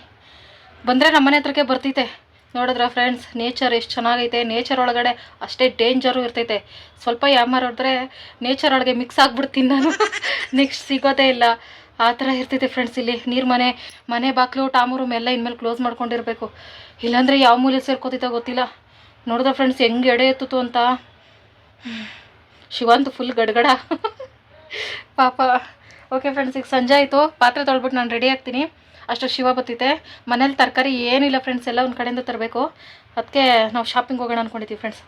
ಬಂದರೆ ನಮ್ಮನೆ ಹತ್ರಕ್ಕೆ ಬರ್ತೈತೆ. ನೋಡಿದ್ರ ಫ್ರೆಂಡ್ಸ್ ನೇಚರ್ ಎಷ್ಟು ಚೆನ್ನಾಗೈತೆ. ನೇಚರ್ ಒಳಗಡೆ ಅಷ್ಟೇ ಡೇಂಜರು ಇರ್ತೈತೆ. ಸ್ವಲ್ಪ ಯಾಮಾರ್ ಹೊಡೆದ್ರೆ ನೇಚರ್ ಒಳಗೆ ಮಿಕ್ಸ್ ಆಗ್ಬಿಡ್ತೀನಿ ನಾನು. ನೆಕ್ಸ್ಟ್ ಸಿಗೋದೇ ಇಲ್ಲ. ಆ ಥರ ಇರ್ತೈತೆ ಫ್ರೆಂಡ್ಸ್ ಇಲ್ಲಿ. ನೀರು ಮನೆ ಮನೆ ಬಾಕ್ಲು ಟಾಮು ರೂಮ್ ಎಲ್ಲ ಇನ್ಮೇಲೆ ಕ್ಲೋಸ್ ಮಾಡ್ಕೊಂಡಿರಬೇಕು. ಇಲ್ಲಾಂದರೆ ಯಾವ ಮೂಲೆ ಸೇರ್ಕೋತೈತೋ ಗೊತ್ತಿಲ್ಲ. ನೋಡಿದ್ರೆ ಫ್ರೆಂಡ್ಸ್ ಹೆಂಗೆ ಎಡೆ ಎತ್ತಿತು ಅಂತ. ಶಿವಂತು ಫುಲ್ ಗಡ್ಗಡ. ಪಾಪ. ಓಕೆ ಫ್ರೆಂಡ್ಸ್ ಈಗ ಸಂಜೆ ಆಯಿತು. ಪಾತ್ರೆ ತೊಳ್ಬಿಟ್ಟು ನಾನು ರೆಡಿ ಆಗ್ತೀನಿ. ಅಷ್ಟು ಶಿವ ಬತ್ತೈತೆ ಮನೇಲಿ ತರಕಾರಿ ಏನಿಲ್ಲ ಫ್ರೆಂಡ್ಸ್ ಎಲ್ಲ ಒಂದು ಕಡೆಯಿಂದ ತರಬೇಕು. ಅದಕ್ಕೆ ನಾವು ಶಾಪಿಂಗ್ ಹೋಗೋಣ ಅಂದ್ಕೊಂಡಿದ್ದೀವಿ ಫ್ರೆಂಡ್ಸ್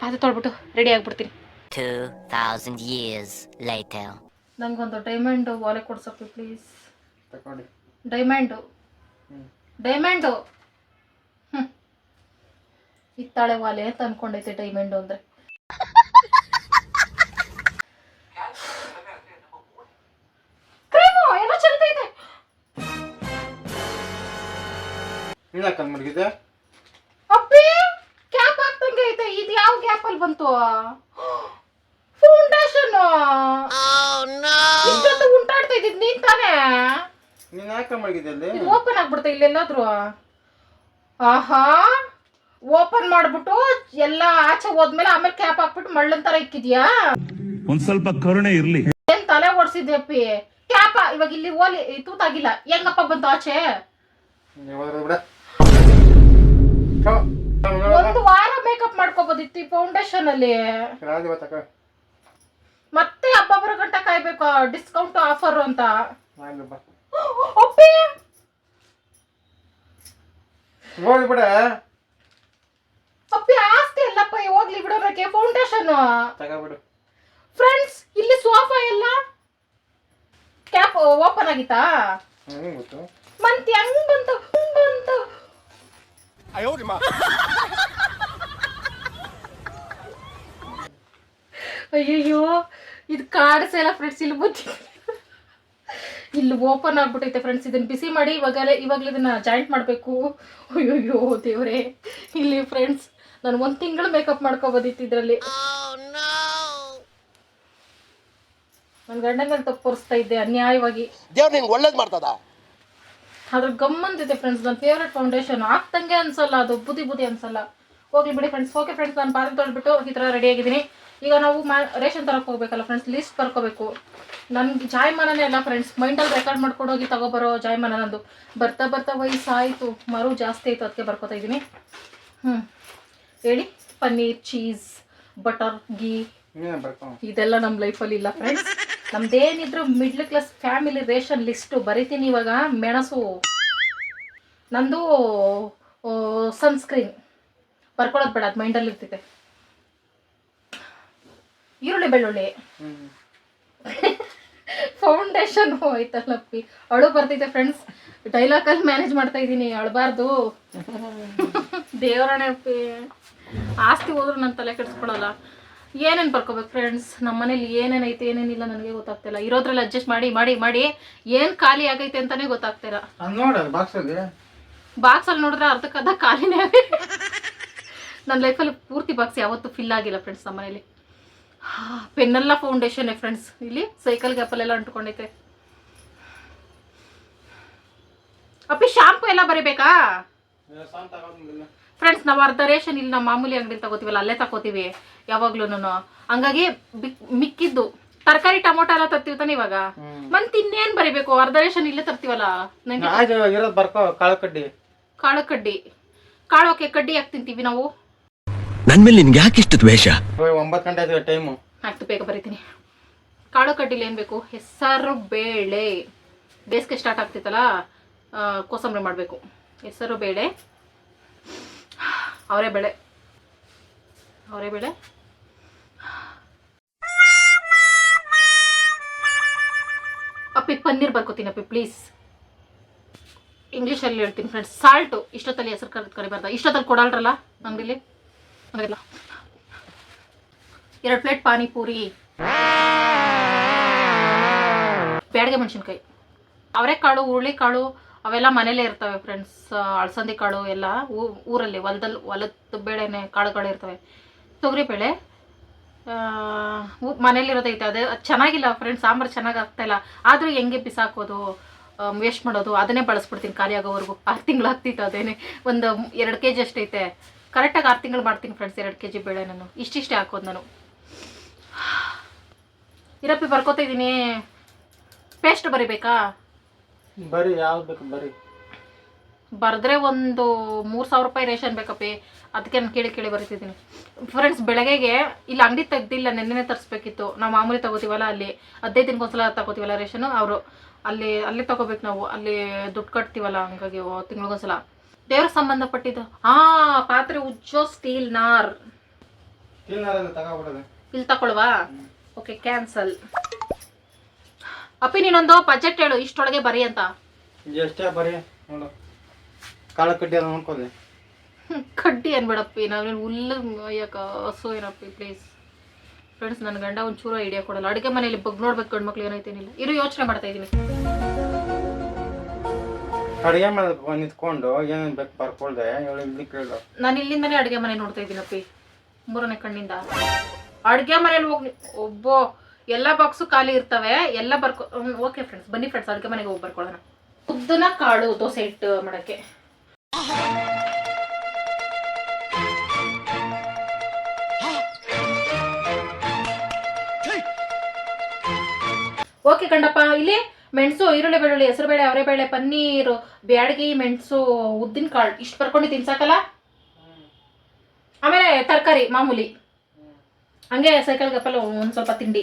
ಪಾತ್ರೆ ತೊಳ್ಬಿಟ್ಟು ರೆಡಿ ಆಗಿಬಿಡ್ತೀನಿ. 2,000 years later. ನನಗೊಂದು ಡೈಮಂಡು ವಾಲೆ ಕೊಡ್ಸಪ್ಪಿ ಪ್ಲೀಸ್ ತಗೊಳ್ಳಿ ಡೈಮಂಡು ಡೈಮಂಡು ಹ್ಞೂ ಇತ್ತಾಳೆ ವಾಲೆ ಅಂತ ಅನ್ಕೊಂಡೈತೆ ಡೈಮಂಡು ಅಂದರೆ. ಮಡಗಿದೆ ಅಪ್ಪಿ ಕ್ಯಾಪ್ ಹಾಕ್ದಂಗೆ ಐತೆ ಇದು. ಯಾವ ಗ್ಯಾಪ್ ಅಲ್ಲಿ ಬಂತು? ಇಷ್ಟೊತ್ತು ಉಂಟಾಡ್ತಾ ಇದ್ದಿದ್ ನೀನ್ ತಾನೇ? ನೀನು ಹಾಕ ಮಡಗಿದೆ ಅಲ್ಲಿ? ಇದು ಓಪನ್ ಆಗ್ಬಿಡ್ತಾ ಇಲ್ಲೆಲ್ಲಾದ್ರು ಆಹಾ. ಓಪನ್ ಮಾಡ್ಬಿಟ್ಟು ಎಲ್ಲ ಆಚೆ ಹೋದ್ಮೇಲೆ ಆಮೇಲೆ ಕ್ಯಾಪ್ ಹಾಕ್ಬಿಟ್ಟು ಮಳ್ಳನ್ ತರ ಇಕ್ಕಿದ್ಯಾ? ಒಂದ್ ಸ್ವಲ್ಪ ಕರುಣೆ ಇರ್ಲಿ. ಏನ್ ತಲೆ ಓಡಿಸಿದ್ಯಪ್ಪಿ ಅಪ್ಪಿ? ಕ್ಯಾಪ ಇವಾಗ ಇಲ್ಲಿ ಓಲಿ ತೂತಾಗಿಲ್ಲ. ಹೆಂಗಪ್ಪ ಬಂತು ಆಚೆ? ಒಂದು ವಾರ ಮೇಕಪ್ ಮಾಡ್ಕೋಬೋದಿತ್ತು ಈ ಫೌಂಡೇಶನ್ ಅಲ್ಲಿ. ಮತ್ತೆ ಹಬ್ಬ ಬರೋ ಗಂಟ ಕಾಯ್ಬೇಕು ಡಿಸ್ಕೌಂಟ್ ಆಫರ್ ಅಂತ. ಅಪ್ಪಿ ನೋಡಿ ಬಿಡ. ಅಪ್ಪಿ ಆಸ್ತಿ ಅಲ್ಲಪ್ಪ ಹೋಗ್ಲಿ ಬಿಡೋದಕ್ಕೆ ಫೌಂಡೇಶನ್ ತಗೋಬಿಡು. ಫ್ರೆಂಡ್ಸ್ ಇಲ್ಲಿ ಸೋಫಾ ಎಲ್ಲ ಕ್ಯಾಪ್ ಓಪನ್ ಆಗಿತ್ತಾ? ಮಂತ್ ಹೆಂಗ್ ಬಂತು ಹೆಂಗ್ ಬಂತು ಅಯ್ಯಯ್ಯೋ ಇದು ಕಾಡಿಸಲ್ಲ ಫ್ರೆಂಡ್ಸ್ ಇಲ್ಲಿ ಬುದ್ಧಿ. ಇಲ್ಲಿ ಓಪನ್ ಆಗ್ಬಿಟ್ಟೈತೆ ಫ್ರೆಂಡ್ಸ್ ಇದನ್ನ ಬಿಸಿ ಮಾಡಿ ಇವಾಗಲೇ ಇವಾಗಲೇ ಇದನ್ನ ಜಾಯಿಂಟ್ ಮಾಡಬೇಕು. ಅಯ್ಯಯ್ಯೋ ದೇವ್ರೆ. ಇಲ್ಲಿ ಫ್ರೆಂಡ್ಸ್ ನಾನು ಒಂದು ತಿಂಗಳು ಮೇಕಪ್ ಮಾಡ್ಕೋಬೋದಿತ್ತು ಇದರಲ್ಲಿ. ನನ್ನ ಗಂಡನ ಮೇಲೆ ತಪ್ಪು ಇದ್ದೆ ಅನ್ಯಾಯವಾಗಿ. ದೇವ್ರು ನಿಂಗೆ ಒಳ್ಳೇದ್ ಮಾಡ್ತದ? ಅದ್ರ ಗಮ್ಮಂತಿದೆ ಫ್ರೆಂಡ್ಸ್ ನನ್ನ ಫೇವ್ರೆಟ್ ಫೌಂಡೇಶನ್ ಆಗ್ತಂಗೆ ಅನ್ಸಲ್ಲ ಅದು ಬುದಿ ಬುದಿ ಅನ್ಸಲ್ಲ. ಹೋಗ್ಲಿ ಬಿಡಿ ಫ್ರೆಂಡ್ಸ್ ಓಕೆ ಫ್ರೆಂಡ್ಸ್ ನಾನು ಪಾತ್ರೆ ತೊಳ್ಬಿಟ್ಟು ಈ ಥರ ರೆಡಿ ಆಗಿದ್ದೀನಿ. ಈಗ ನಾವು ಮಾ ರೇಷನ್ ತರಕ್ಕೆ ಹೋಗ್ಬೇಕಲ್ಲ ಫ್ರೆಂಡ್ಸ್ ಲಿಸ್ಟ್ ಬರ್ಕೋಬೇಕು. ನನ್ಗೆ ಜಾಯಮಾನನೇ ಅಲ್ಲ ಫ್ರೆಂಡ್ಸ್ ಮೈಂಡಲ್ಲಿ ರೆಕಾರ್ಡ್ ಮಾಡ್ಕೊಂಡು ಹೋಗಿ ತಗೊಬರೋ ಜಾಯಮಾನ ನಂದು. ಬರ್ತಾ ಬರ್ತಾ ವಯಸ್ಸಾಯಿತು ಮರು ಜಾಸ್ತಿ ಆಯಿತು ಅದಕ್ಕೆ ಬರ್ಕೋತಾ ಇದ್ದೀನಿ ಹ್ಞೂ ಹೇಳಿ? ಪನ್ನೀರ್ ಚೀಸ್ ಬಟರ್ ಗೀ ಇದೆಲ್ಲ ನಮ್ಮ ಲೈಫಲ್ಲಿ ಇಲ್ಲ friends ನಮ್ದೇನಿದ್ರು middle class family ration list ಬರಿತೀನಿ ಇವಾಗ ಮೆಣಸು. ನಂದು ಸನ್ಸ್ಕ್ರೀನ್ ಬರ್ಕೊಳ್ಳೋದು ಬೇಡ ಅದು ಮೈಂಡಲ್ಲಿ ಇರ್ತೈತೆ ಈರುಳ್ಳಿ ಬೆಳ್ಳುಳ್ಳಿ. ಫೌಂಡೇಶನ್ ಹೋಯ್ತಲ್ಲಪ್ಪಿ ಅಳು ಬರ್ತೈತೆ ಫ್ರೆಂಡ್ಸ್ ಡೈಲಾಗ್ ಅಲ್ಲಿ ಮ್ಯಾನೇಜ್ ಮಾಡ್ತಾ ಇದ್ದೀನಿ ಅಳಬಾರ್ದು. ದೇವರಣೆ ಅಪ್ಪಿ. ಆಸ್ತಿ ಹೋದ್ರು ನನ್ನ ತಲೆ ಕೆಡಿಸ್ಕೊಳಲ್ಲ. ಏನೇನು ಬರ್ಕೋಬೇಕು ಫ್ರೆಂಡ್ಸ್ ನಮ್ಮ ಮನೇಲಿ ಏನೇನೈತೆ ಏನೇನಿಲ್ಲ ನನಗೆ ಗೊತ್ತಾಗ್ತಿಲ್ಲ ಇರೋದ್ರಲ್ಲಿ ಅಡ್ಜಸ್ಟ್ ಮಾಡಿ ಮಾಡಿ ಮಾಡಿ ಏನು ಖಾಲಿ ಆಗೈತೆ ಅಂತಲೇ ಗೊತ್ತಾಗ್ತಿಲ್ಲ ಬಾಕ್ಸ್ ಅಲ್ಲಿ. ನೋಡಿದ್ರೆ ಅರ್ಧಕ್ಕರ್ಧ ಖಾಲಿನೇ ನನ್ನ ಲೈಫಲ್ಲಿ ಪೂರ್ತಿ ಬಾಕ್ಸ್ ಯಾವತ್ತೂ ಫಿಲ್ ಆಗಿಲ್ಲ ಫ್ರೆಂಡ್ಸ್ ನಮ್ಮ ಮನೇಲಿ. ಪೆನ್ನೆಲ್ಲ ಫೌಂಡೇಶನ್ ಫ್ರೆಂಡ್ಸ್ ಇಲ್ಲಿ ಸೈಕಲ್ ಗ್ಯಾಪಲ್ಲೆಲ್ಲ ಅಂಟ್ಕೊಂಡೈತೆ ಅಪ್ಪಿ ಶಾಂಪು ಎಲ್ಲ ಬರೀಬೇಕಾ? ಫ್ರೆಂಡ್ಸ್ ನಾವು ಅರ್ಧ ರೇಷನ್ ಇಲ್ಲಿ ನಾವು ಮಾಮೂಲಿ ಅಂಗಡಿ ತಗೋತೀವಲ್ಲ ಅಲ್ಲೇ ತಗೋತೀವಿ ಯಾವಾಗ್ಲೂ ಹಂಗಾಗಿ ಮಿಕ್ಕಿದ್ದು. ತರಕಾರಿ ಟೊಮೊಟೊ ಎಲ್ಲ ತರ್ತೀವಿ ತಾನೆ ಇವಾಗ? ಮತ್ತೆ ಇನ್ನೇನ್ ಬರಿಬೇಕು? ಅರ್ಧ ರೇಷನ್ ಇಲ್ಲೇ ತರ್ತೀವಲ್ಲ? ನಂಗೆ ಕಾಳು ಕಡ್ಡಿ. ಕಾಳು ಕಡ್ಡಿ. ಕಾಳು ಕಡ್ಡಿ ಯಾಕೆ ತಿಂತೀವಿ ನಾವು? ನನ್ ಮೇಲೆ ನಿನ್ಗೆ ಯಾಕೆ ಇಷ್ಟು ದ್ವೇಷ ಒಂಬತ್ತು ಗಂಟೆ ಆಯ್ತು ಟೈಮು ಆಯ್ತು ಬೇಗ ಬರೀತೀನಿ. ಕಾಳು ಕಡ್ಡಿಲಿ ಏನು ಬೇಕು? ಹೆಸರು ಬೇಳೆ. ಬೇಸಿಗೆ ಸ್ಟಾರ್ಟ್ ಆಗ್ತಿತ್ತಲ್ಲ ಕೋಸಂಬರಿ ಮಾಡಬೇಕು. ಹೆಸರು ಬೇಳೆ. ಅವರೇ ಬೇಳೆ. ಅವರೇ ಬೇಳೆ. ಅಪ್ಪಿ ಪನ್ನೀರ್ ಬರ್ಕೋತೀನಿ ಅಪ್ಪಿ ಪ್ಲೀಸ್ ಇಂಗ್ಲೀಷಲ್ಲಿ ಹೇಳ್ತೀನಿ ಫ್ರೆಂಡ್ಸ್ ಸಾಲ್ಟು ಇಷ್ಟೊತ್ತಲ್ಲಿ ಹೆಸರು ಕರೆದು ಕರಿಬಾರ್ದ. ಇಷ್ಟೊತ್ತಲ್ಲಿ ಕೊಡಲ್ರಲ್ಲ ಅಂಗಡಿಲಿ? ಹಂಗಿಲ್ಲ ಎರಡು ಪ್ಲೇಟ್ ಪಾನಿಪೂರಿ. ಬ್ಯಾಡಗೆ ಮೆಣಸಿನ್ಕಾಯಿ. ಅವರೆಕಾಳು ಹುರುಳಿಕಾಳು ಅವೆಲ್ಲ ಮನೇಲೇ ಇರ್ತವೆ ಫ್ರೆಂಡ್ಸ್ ಅಳಸಂದಿ ಕಾಳು ಎಲ್ಲ ಊರಲ್ಲಿ ಹೊಲದಲ್ಲಿ ಹೊಲದ ಬೇಳೆನೆ ಕಾಳುಗಳು ಇರ್ತವೆ. ತೊಗರಿಬೇಳೆ ಮನೇಲಿರೋದೈತೆ ಅದು ಅದು ಚೆನ್ನಾಗಿಲ್ಲ ಫ್ರೆಂಡ್ಸ್ ಸಾಂಬಾರು ಚೆನ್ನಾಗಿ ಆಗ್ತಾಯಿಲ್ಲ ಆದರೂ ಹೆಂಗೆ ಬಿಸಾಕೋದು ವೇಸ್ಟ್ ಮಾಡೋದು, ಅದನ್ನೇ ಬಳಸ್ಬಿಡ್ತೀನಿ ಖಾಲಿ ಆಗೋವರೆಗೂ ಆರು ತಿಂಗಳು ಆಗ್ತಿತ್ತು ಅದೇನೆ. ಒಂದು ಎರಡು ಕೆ ಜಿ ಅಷ್ಟೈತೆ ಕರೆಕ್ಟಾಗಿ ಆರು ತಿಂಗಳು ಮಾಡ್ತೀನಿ ಫ್ರೆಂಡ್ಸ್ ಎರಡು ಕೆ ಜಿ ಬೇಳೆ ನಾನು. ಇಷ್ಟಿಷ್ಟೇ ಹಾಕೋದು ನಾನು. ಇರಪ್ಪಿ ಬರ್ಕೋತಾ ಇದ್ದೀನಿ ಪೇಸ್ಟ್ ಬರಿಬೇಕಾ? ಬರೀ ಯಾವ್ದು ಬೇಕು ಬರೀ. ಬರೆದ್ರೆ ಒಂದು ಮೂರು ಸಾವಿರ ರೂಪಾಯಿ ರೇಷನ್ ಬೇಕಪ್ಪಿ. ಅದಕ್ಕೆ ನಾನು ಕೇಳಿ ಕೇಳಿ ಬರೀತಿದ್ದೀನಿ. ಫ್ರೆಂಡ್ಸ್ ಬೆಳಗ್ಗೆಗೆ ಇಲ್ಲಿ ಅಂಗಡಿ ತೆಗ್ದಿಲ್ಲ ನೆನ್ನೆ ತರಿಸ್ಬೇಕಿತ್ತು. ನಾವು ಮಾಮೂಲಿ ತಗೋತೀವಲ್ಲ ಅಲ್ಲಿ. ಹದಿನೈದು ದಿನಕ್ಕೊಂದ್ಸಲ ತಗೋತೀವಲ್ಲ ರೇಷನ್? ಅವರು. ಅಲ್ಲಿ ಅಲ್ಲಿ ತಗೋಬೇಕು ನಾವು. ಅಲ್ಲಿ ದುಡ್ಡು ಕಟ್ತೀವಲ್ಲ ಹಂಗಾಗಿ ತಿಂಗಳಿಗೊಂದ್ಸಲ. ದೇವ್ರಿಗೆ ಸಂಬಂಧಪಟ್ಟಿದ್ದು. ಆ ಪಾತ್ರೆ ಉಜ್ಜೋ ಸ್ಟೀಲ್ ನಾರ್. ಇಲ್ಲಿ ತಕೊಳ್ವಾ ಓಕೆ ಕ್ಯಾನ್ಸಲ್ ಅಪ್ಪಿ ನೀನೊಂದು ಬಜೆಟ್ ಹೇಳು ಇಷ್ಟೊಳಗೆ ಬರಿ ಅಂತ. ಎಷ್ಟೇ ಬರಿ ನೋಡು. ಕಾಳು ಕಡ್ಡಿ ಅದು ನೋಡ್ಕೋದೆ ಹ್ಮ್, ಕಡ್ಡಿ ಅನ್ಬೇಡಪ್ಪಿ ನಾವೇನು ಹುಲ್ಲು ಅಯ್ಯಕ್ಕ ಹಸು ಏನಪ್ಪಿ ಪ್ಲೀಸ್ ಫ್ರೆಂಡ್ಸ್ ನನ್ನ ಗಂಡ ಒಂಚೂರು ಐಡಿಯಾ ಕೊಡಲ್ಲ. ಅಡುಗೆ ಮನೇಲಿ ಬಗ್ ನೋಡ್ಬೇಕು ಗಂಡು ಮಕ್ಳು ಏನೈತೇನಿಲ್ಲ ಇರು ಯೋಚನೆ ಮಾಡ್ತಾ ಇದ್ದೀನಿ ಅಡುಗೆ ಮನೆ ನಿಂತ್ಕೊಂಡು ಏನೇನು ಬೇಕು ಬರ್ಕೊಳ್ದೆ ಇವಳು ಇಲ್ಲಿ ನಾನು ಇಲ್ಲಿಂದನೇ ಅಡುಗೆ ಮನೆ ನೋಡ್ತಾ ಇದ್ದೀನಪ್ಪಿ ಮೂರನೇ ಕಣ್ಣಿಂದ. ಅಡುಗೆ ಮನೇಲಿ ಹೋಗಿ, ಒಬ್ಬೋ, ಎಲ್ಲ ಬಾಕ್ಸು ಖಾಲಿ ಇರ್ತವೆ, ಎಲ್ಲ ಬರ್ಕೊ ಓಕೆ ಫ್ರೆಂಡ್ಸ್ ಬನ್ನಿ ಫ್ರೆಂಡ್ಸ್ ಅಡುಗೆ ಮನೆಗೆ ಹೋಗಿ ಬರ್ಕೊಳ್ಳೋಣ ಉದ್ದನ ಕಾಳು ದೋಸೆ ಹಿಟ್ಟು ಮಾಡೋಕ್ಕೆ. ಓಕೆ ಕಂಡಪ್ಪ ಇಲ್ಲಿ ಮೆಣಸು, ಈರುಳ್ಳಿ, ಬೆಳ್ಳುಳ್ಳಿ ಹೆಸರುಬೇಳೆ ಅವರೆಬೇಳೆ ಪನ್ನೀರು, ಬ್ಯಾಡಗಿ, ಮೆಣಸು, ಉದ್ದಿನ ಕಾಳು, ಇಷ್ಟು ಬರ್ಕೊಂಡು ತಿನ್ಸಾಕಲ್ಲ? ಆಮೇಲೆ ತರಕಾರಿ, ಮಾಮೂಲಿ. ಹಂಗೆ ಸೈಕಲ್ ಗಪ್ಪಲ್ಲ ಒಂದು ಸ್ವಲ್ಪ ತಿಂಡಿ.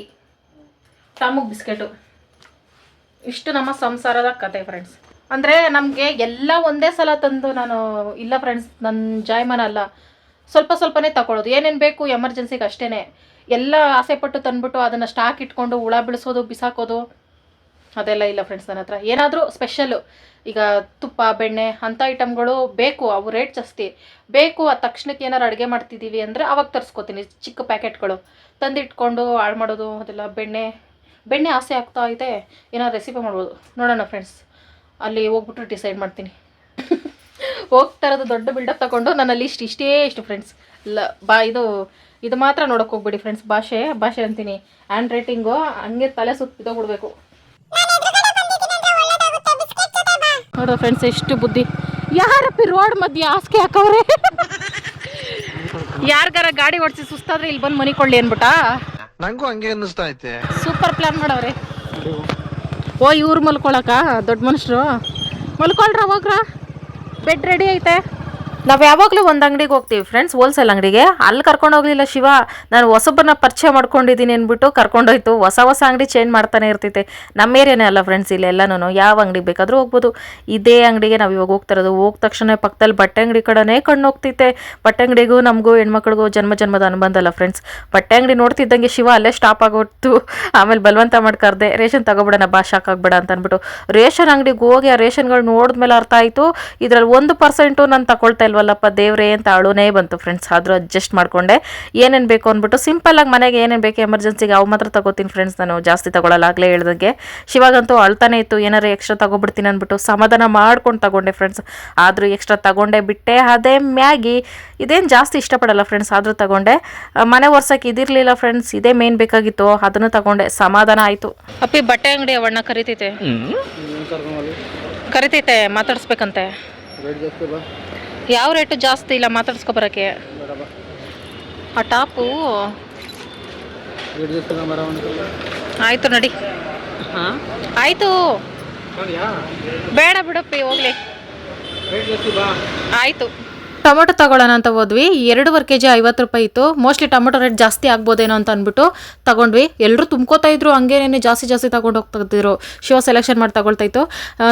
ಟಾಮುಗ್ ಬಿಸ್ಕೆಟು. ಇಷ್ಟು ನಮ್ಮ ಸಂಸಾರದ ಕತೆ ಫ್ರೆಂಡ್ಸ್ ಅಂದರೆ ನಮಗೆ ಎಲ್ಲ ಒಂದೇ ಸಲ ತಂದು ನಾನು, ಇಲ್ಲ ಫ್ರೆಂಡ್ಸ್ ನನ್ನ ಜಾಯಮಾನ ಅಲ್ಲ. ಸ್ವಲ್ಪ ಸ್ವಲ್ಪನೇ ತಗೊಳ್ಳೋದು ಏನೇನು ಬೇಕು ಎಮರ್ಜೆನ್ಸಿಗೆ ಅಷ್ಟೇ ಎಲ್ಲ ಆಸೆಪಟ್ಟು ತಂದ್ಬಿಟ್ಟು ಅದನ್ನು ಸ್ಟಾಕ್ ಇಟ್ಕೊಂಡು ಹುಳ ಬಿಡಿಸೋದು ಬಿಸಾಕೋದು. ಅದೆಲ್ಲ ಇಲ್ಲ ಫ್ರೆಂಡ್ಸ್ ನನ್ನ ಹತ್ರ. ಏನಾದರೂ ಸ್ಪೆಷಲ್ಲು ಈಗ ತುಪ್ಪ, ಬೆಣ್ಣೆ ಅಂಥ ಐಟಮ್ಗಳು ಬೇಕು, ಅವು ರೇಟ್ ಜಾಸ್ತಿ. ಬೇಕು ಆ ತಕ್ಷಣಕ್ಕೆ ಏನಾರು ಅಡುಗೆ ಮಾಡ್ತಿದ್ದೀವಿ ಅಂದರೆ ಅವಾಗ ತರಿಸ್ಕೊತೀನಿ. ಚಿಕ್ಕ ಪ್ಯಾಕೆಟ್ಗಳು. ತಂದಿಟ್ಕೊಂಡು ಹಾಳು ಮಾಡೋದು, ಅದೆಲ್ಲ ಬೆಣ್ಣೆ ಬೆಣ್ಣೆ ಆಸೆ ಆಗ್ತಾ ಇದೆ. ಏನಾದ್ರು ರೆಸಿಪಿ ಮಾಡ್ಬೋದು. ನೋಡೋಣ ಫ್ರೆಂಡ್ಸ್ ಅಲ್ಲಿ ಹೋಗ್ಬಿಟ್ಟು ಡಿಸೈಡ್ ಮಾಡ್ತೀನಿ. ಹೋಗ್ತಾ ಇರೋದು ದೊಡ್ಡ ಬಿಲ್ಡಪ್ ತಗೊಂಡು ನನ್ನ ಲಿಸ್ಟ್ ಇಷ್ಟೇ ಇಷ್ಟು ಫ್ರೆಂಡ್ಸ್ ಲ, ಬಾ, ಇದು ಇದು ಮಾತ್ರ ನೋಡೋಕೆ ಹೋಗ್ಬಿಡಿ ಫ್ರೆಂಡ್ಸ್ ಭಾಷೆ ಭಾಷೆ ಅಂತೀನಿ. ಹ್ಯಾಂಡ್ ರೈಟಿಂಗು ಹಂಗೆ ತಲೆ ಸುತ್ತ ನೋಡೋ ಫ್ರೆಂಡ್ಸ್ ಎಷ್ಟು ಬುದ್ಧಿ. ಯಾರಪ್ಪಿ ರೋಡ್ ಮಧ್ಯ ಹಾಸಿಗೆ ಹಾಕವ್ರೆ? ಯಾರಿಗಾರ ಗಾಡಿ ಓಡಿಸಿ ಸುಸ್ತಾದ್ರೆ ಇಲ್ಲಿ ಬಂದು ಮನಿಕೊಳ್ಳಿ ಅನ್ಬಿಟ್ಟ ನಂಗೂ ಹಂಗೆ ಅನ್ನಿಸ್ತಾ ಐತೆ. ಸೂಪರ್ ಪ್ಲಾನ್ ಮಾಡವ್ರೆ. ಓ ಇವ್ರು ಮಲ್ಕೊಳಕ ದೊಡ್ಡ ಮನುಷ್ಯರು ಮಲ್ಕೊಳ್ರ ಹೋಗ್ರ? ಬೆಡ್ ರೆಡಿ ಐತೆ. ನಾವು ಯಾವಾಗಲೂ ಒಂದು ಅಂಗಡಿಗೆ ಹೋಗ್ತೀವಿ ಫ್ರೆಂಡ್ಸ್ ಹೋಲ್ಸೇಲ್ ಅಂಗಡಿಗೆ. ಅಲ್ಲಿ ಕರ್ಕೊಂಡು ಹೋಗಲಿಲ್ಲ ಶಿವ, ನಾನು ಹೊಸೊಬ್ಬರನ್ನ ಪರಿಚಯ ಮಾಡ್ಕೊಂಡಿದ್ದೀನಿ ಅಂದ್ಬಿಟ್ಟು ಕರ್ಕೊಂಡೋಯ್ತು. ಹೊಸ ಹೊಸ ಅಂಗಡಿ ಚೇಂಜ್ ಮಾಡ್ತಾನೆ ಇರ್ತೈತೆ ನಮ್ಮ ಏರಿಯಾನೇ ಅಲ್ಲ ಫ್ರೆಂಡ್ಸ್ ಇಲ್ಲಿ ಎಲ್ಲನೂ ಯಾವ ಅಂಗಡಿಗೆ ಬೇಕಾದರೂ ಹೋಗ್ಬೋದು. ಇದೇ ಅಂಗಡಿಗೆ ನಾವು ಇವಾಗ ಹೋಗ್ತಾ ಇರೋದು. ತಕ್ಷಣ ಪಕ್ಕದಲ್ಲಿ ಬಟ್ಟೆ ಅಂಗಡಿ ಕಡೆನೇ ಕಣ್ಣು ಹೋಗ್ತೈತೆ ಬಟ್ಟೆ ಅಂಗಡಿಗೂ ನಮಗೂ ಹೆಣ್ಮಕ್ಳಿಗೂ ಜನ್ಮ ಜನ್ಮದ ಅನುಬಂಧ ಅಲ್ಲ ಫ್ರೆಂಡ್ಸ್ ಬಟ್ಟೆ ಅಂಗಡಿ ನೋಡ್ತಿದ್ದಂಗೆ ಶಿವ ಅಲ್ಲೇ ಸ್ಟಾಪ್ ಆಗೋಯ್ತು. ಆಮೇಲೆ ಬಲವಂತ ಮಾಡಿ ಕರೆದೆ, ರೇಷನ್ ತಗೋಬಿಡೋಣ, ಬಾ, ಶಾಕ್ ಅಂತ ಅಂದ್ಬಿಟ್ಟು. ರೇಷನ್ ಅಂಗಡಿಗೆ ಹೋಗಿ ಆ ರೇಷನ್ಗಳು ನೋಡಿದ್ಮೇಲೆ ಅರ್ಥ ಆಯಿತು. ಇದರಲ್ಲಿ ಒಂದು ಪರ್ಸೆಂಟು ನಾನು ತಗೊಳ್ತಾ ಇಲ್ವಲ್ಲಪ್ಪ ದೇವ್ರೇ ಅಂತ ಅಳುನೇ ಬಂತು ಫ್ರೆಂಡ್ಸ್ ಆದರೂ ಅಡ್ಜಸ್ಟ್ ಮಾಡ್ಕೊಂಡೆ. ಏನೇನು ಬೇಕು ಅಂದ್ಬಿಟ್ಟು ಸಿಂಪಲ್ಲಾಗಿ ಮನೆಗೆ ಏನೇನು ಬೇಕು ಎಮರ್ಜೆನ್ಸಿಗೆ ಅವು ಮಾತ್ರ ತಗೋತೀನಿ ಫ್ರೆಂಡ್ಸ್ ನಾನು ಜಾಸ್ತಿ ತಗೊಳ್ಳಲ್ಲ ಆಗಲೇ ಹೇಳ್ದಂಗೆ. ಶಿವಾಗಂತೂ ಅಳ್ತಾನೆ ಇತ್ತು ಏನಾರು ಎಕ್ಸ್ಟ್ರಾ ತಗೊಬಿಡ್ತೀನಿ ಅಂದ್ಬಿಟ್ಟು ಸಮಾಧಾನ ಮಾಡ್ಕೊಂಡು ತಗೊಂಡೆ ಫ್ರೆಂಡ್ಸ್ ಆದರೂ ಎಕ್ಸ್ಟ್ರಾ ತಗೊಂಡೆ ಬಿಟ್ಟೆ ಅದೇ ಮ್ಯಾಗಿ. ಇದೇನು ಜಾಸ್ತಿ ಇಷ್ಟಪಡಲ್ಲ ಫ್ರೆಂಡ್ಸ್ ಆದರೂ ತಗೊಂಡೆ. ಮನೆ ಒರ್ಸಕ್ಕೆ ಇದಿರಲಿಲ್ಲ ಫ್ರೆಂಡ್ಸ್ ಇದೇ ಮೇನ್ ಬೇಕಾಗಿತ್ತು ಅದನ್ನು ತಗೊಂಡೆ ಸಮಾಧಾನ ಆಯಿತು. ಅಪ್ಪಿ ಬಟ್ಟೆ ಅಂಗಡಿ ಅವಣ್ಣ ಕರಿತೈತೆ. ಕರಿತೈತೆ ಮಾತಾಡ್ಸ್ಬೇಕಂತೆ. ಯಾವ ರೇಟು ಜಾಸ್ತಿ ಇಲ್ಲ ಮಾತಾಡ್ಸ್ಕೊ ಬರೋಕ್ಕೆ ಆ ಟಾಪು. ಆಯ್ತು ನಡಿ. ಆಯ್ತು. ಬೇಡ ಬಿಡಪ್ಪಿ ಹೋಗ್ಲಿ. ಆಯ್ತು. ಟೊಮೊಟೊ ತಗೊಳ್ಳೋಣ ಅಂತ ಹೋದ್ವಿ. ಎರಡೂವರೆ ಕೆ ಜಿ ಐವತ್ತು ರೂಪಾಯಿ ಇತ್ತು. ಮೋಸ್ಟ್ಲಿ ಟೊಮೊಟೊ ರೇಟ್ ಜಾಸ್ತಿ ಆಗ್ಬೋದೇನೋ ಅಂತ ಅಂದ್ಬಿಟ್ಟು ತಗೊಂಡ್ವಿ. ಎಲ್ಲರೂ ತುಂಬ್ಕೋತಾ ಇದ್ರು ಹಂಗೇನೇ ಜಾಸ್ತಿ ಜಾಸ್ತಿ ತಗೊಂಡು ಹೋಗ್ತಿದ್ರು. ಶಿವ ಸೆಲೆಕ್ಷನ್ ಮಾಡಿ ತಗೊಳ್ತಾ ಇತ್ತು.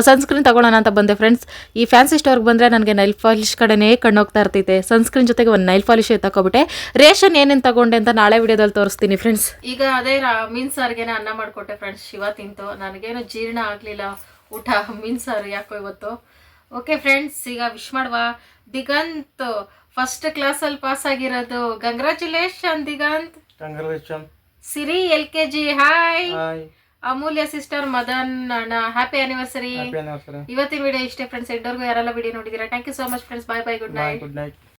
ಸನ್ಸ್ಕ್ರೀನ್ ತಗೊಳ್ಳೋಣ ಅಂತ ಬಂದೆ ಫ್ರೆಂಡ್ಸ್ ಈ ಫ್ಯಾನ್ಸಿ ಸ್ಟೋರ್ಗೆ ಬಂದರೆ ನನಗೆ ನೈಲ್ ಪಾಲಿಶ್ ಕಡೆನೇ ಕಣ್ಣು ಹೋಗ್ತಾ ಇರ್ತೈತೆ. ಸನ್ಸ್ಕ್ರೀನ್ ಜೊತೆಗೆ ಒಂದು ನೈಲ್ ಪಾಲಿಶ್ ತಗೊಬಿಟ್ಟೆ ರೇಷನ್ ಏನೇನು ತಗೊಂಡೆ ಅಂತ ನಾಳೆ ವಿಡಿಯೋದಲ್ಲಿ ತೋರಿಸ್ತೀನಿ ಫ್ರೆಂಡ್ಸ್ ಈಗ ಅದೇ ಮೀನ್ ಸಾರಿಗೆನೆ ಅನ್ನ ಮಾಡಿಕೊಟ್ಟೆ ಫ್ರೆಂಡ್ಸ್ ಶಿವ ತಿಂತು. ನನಗೇನು ಜೀರ್ಣ ಆಗಲಿಲ್ಲ. ಊಟ ಮೀನ್ ಸಾರು ಯಾಕೋ ಇವತ್ತು. ಓಕೆ ಫ್ರೆಂಡ್ಸ್ ಈಗ ವಿಶ್ ಮಾಡುವ. ದಿಗಂತ್ ಫಸ್ಟ್ ಕ್ಲಾಸಲ್ಲಿ ಪಾಸ್ ಆಗಿರೋದು. Congratulation Diganth. Congratulation Siri L K G hi Amulya sister Madan ಅಣ್ಣ ಹ್ಯಾಪಿ ಆನಿವರ್ಸರಿ ಹ್ಯಾಪಿ ಆನಿವರ್ಸರಿ ಇವತ್ತಿನ ವಿಡಿಯೋ ಇಷ್ಟೇ ಫ್ರೆಂಡ್ಸ್ ಎಡ್ಡೋರ್ಗೂ ಯಾರೆಲ್ಲ video ನೋಡಿದೀರಾ? Thank you so much friends bye bye good night good night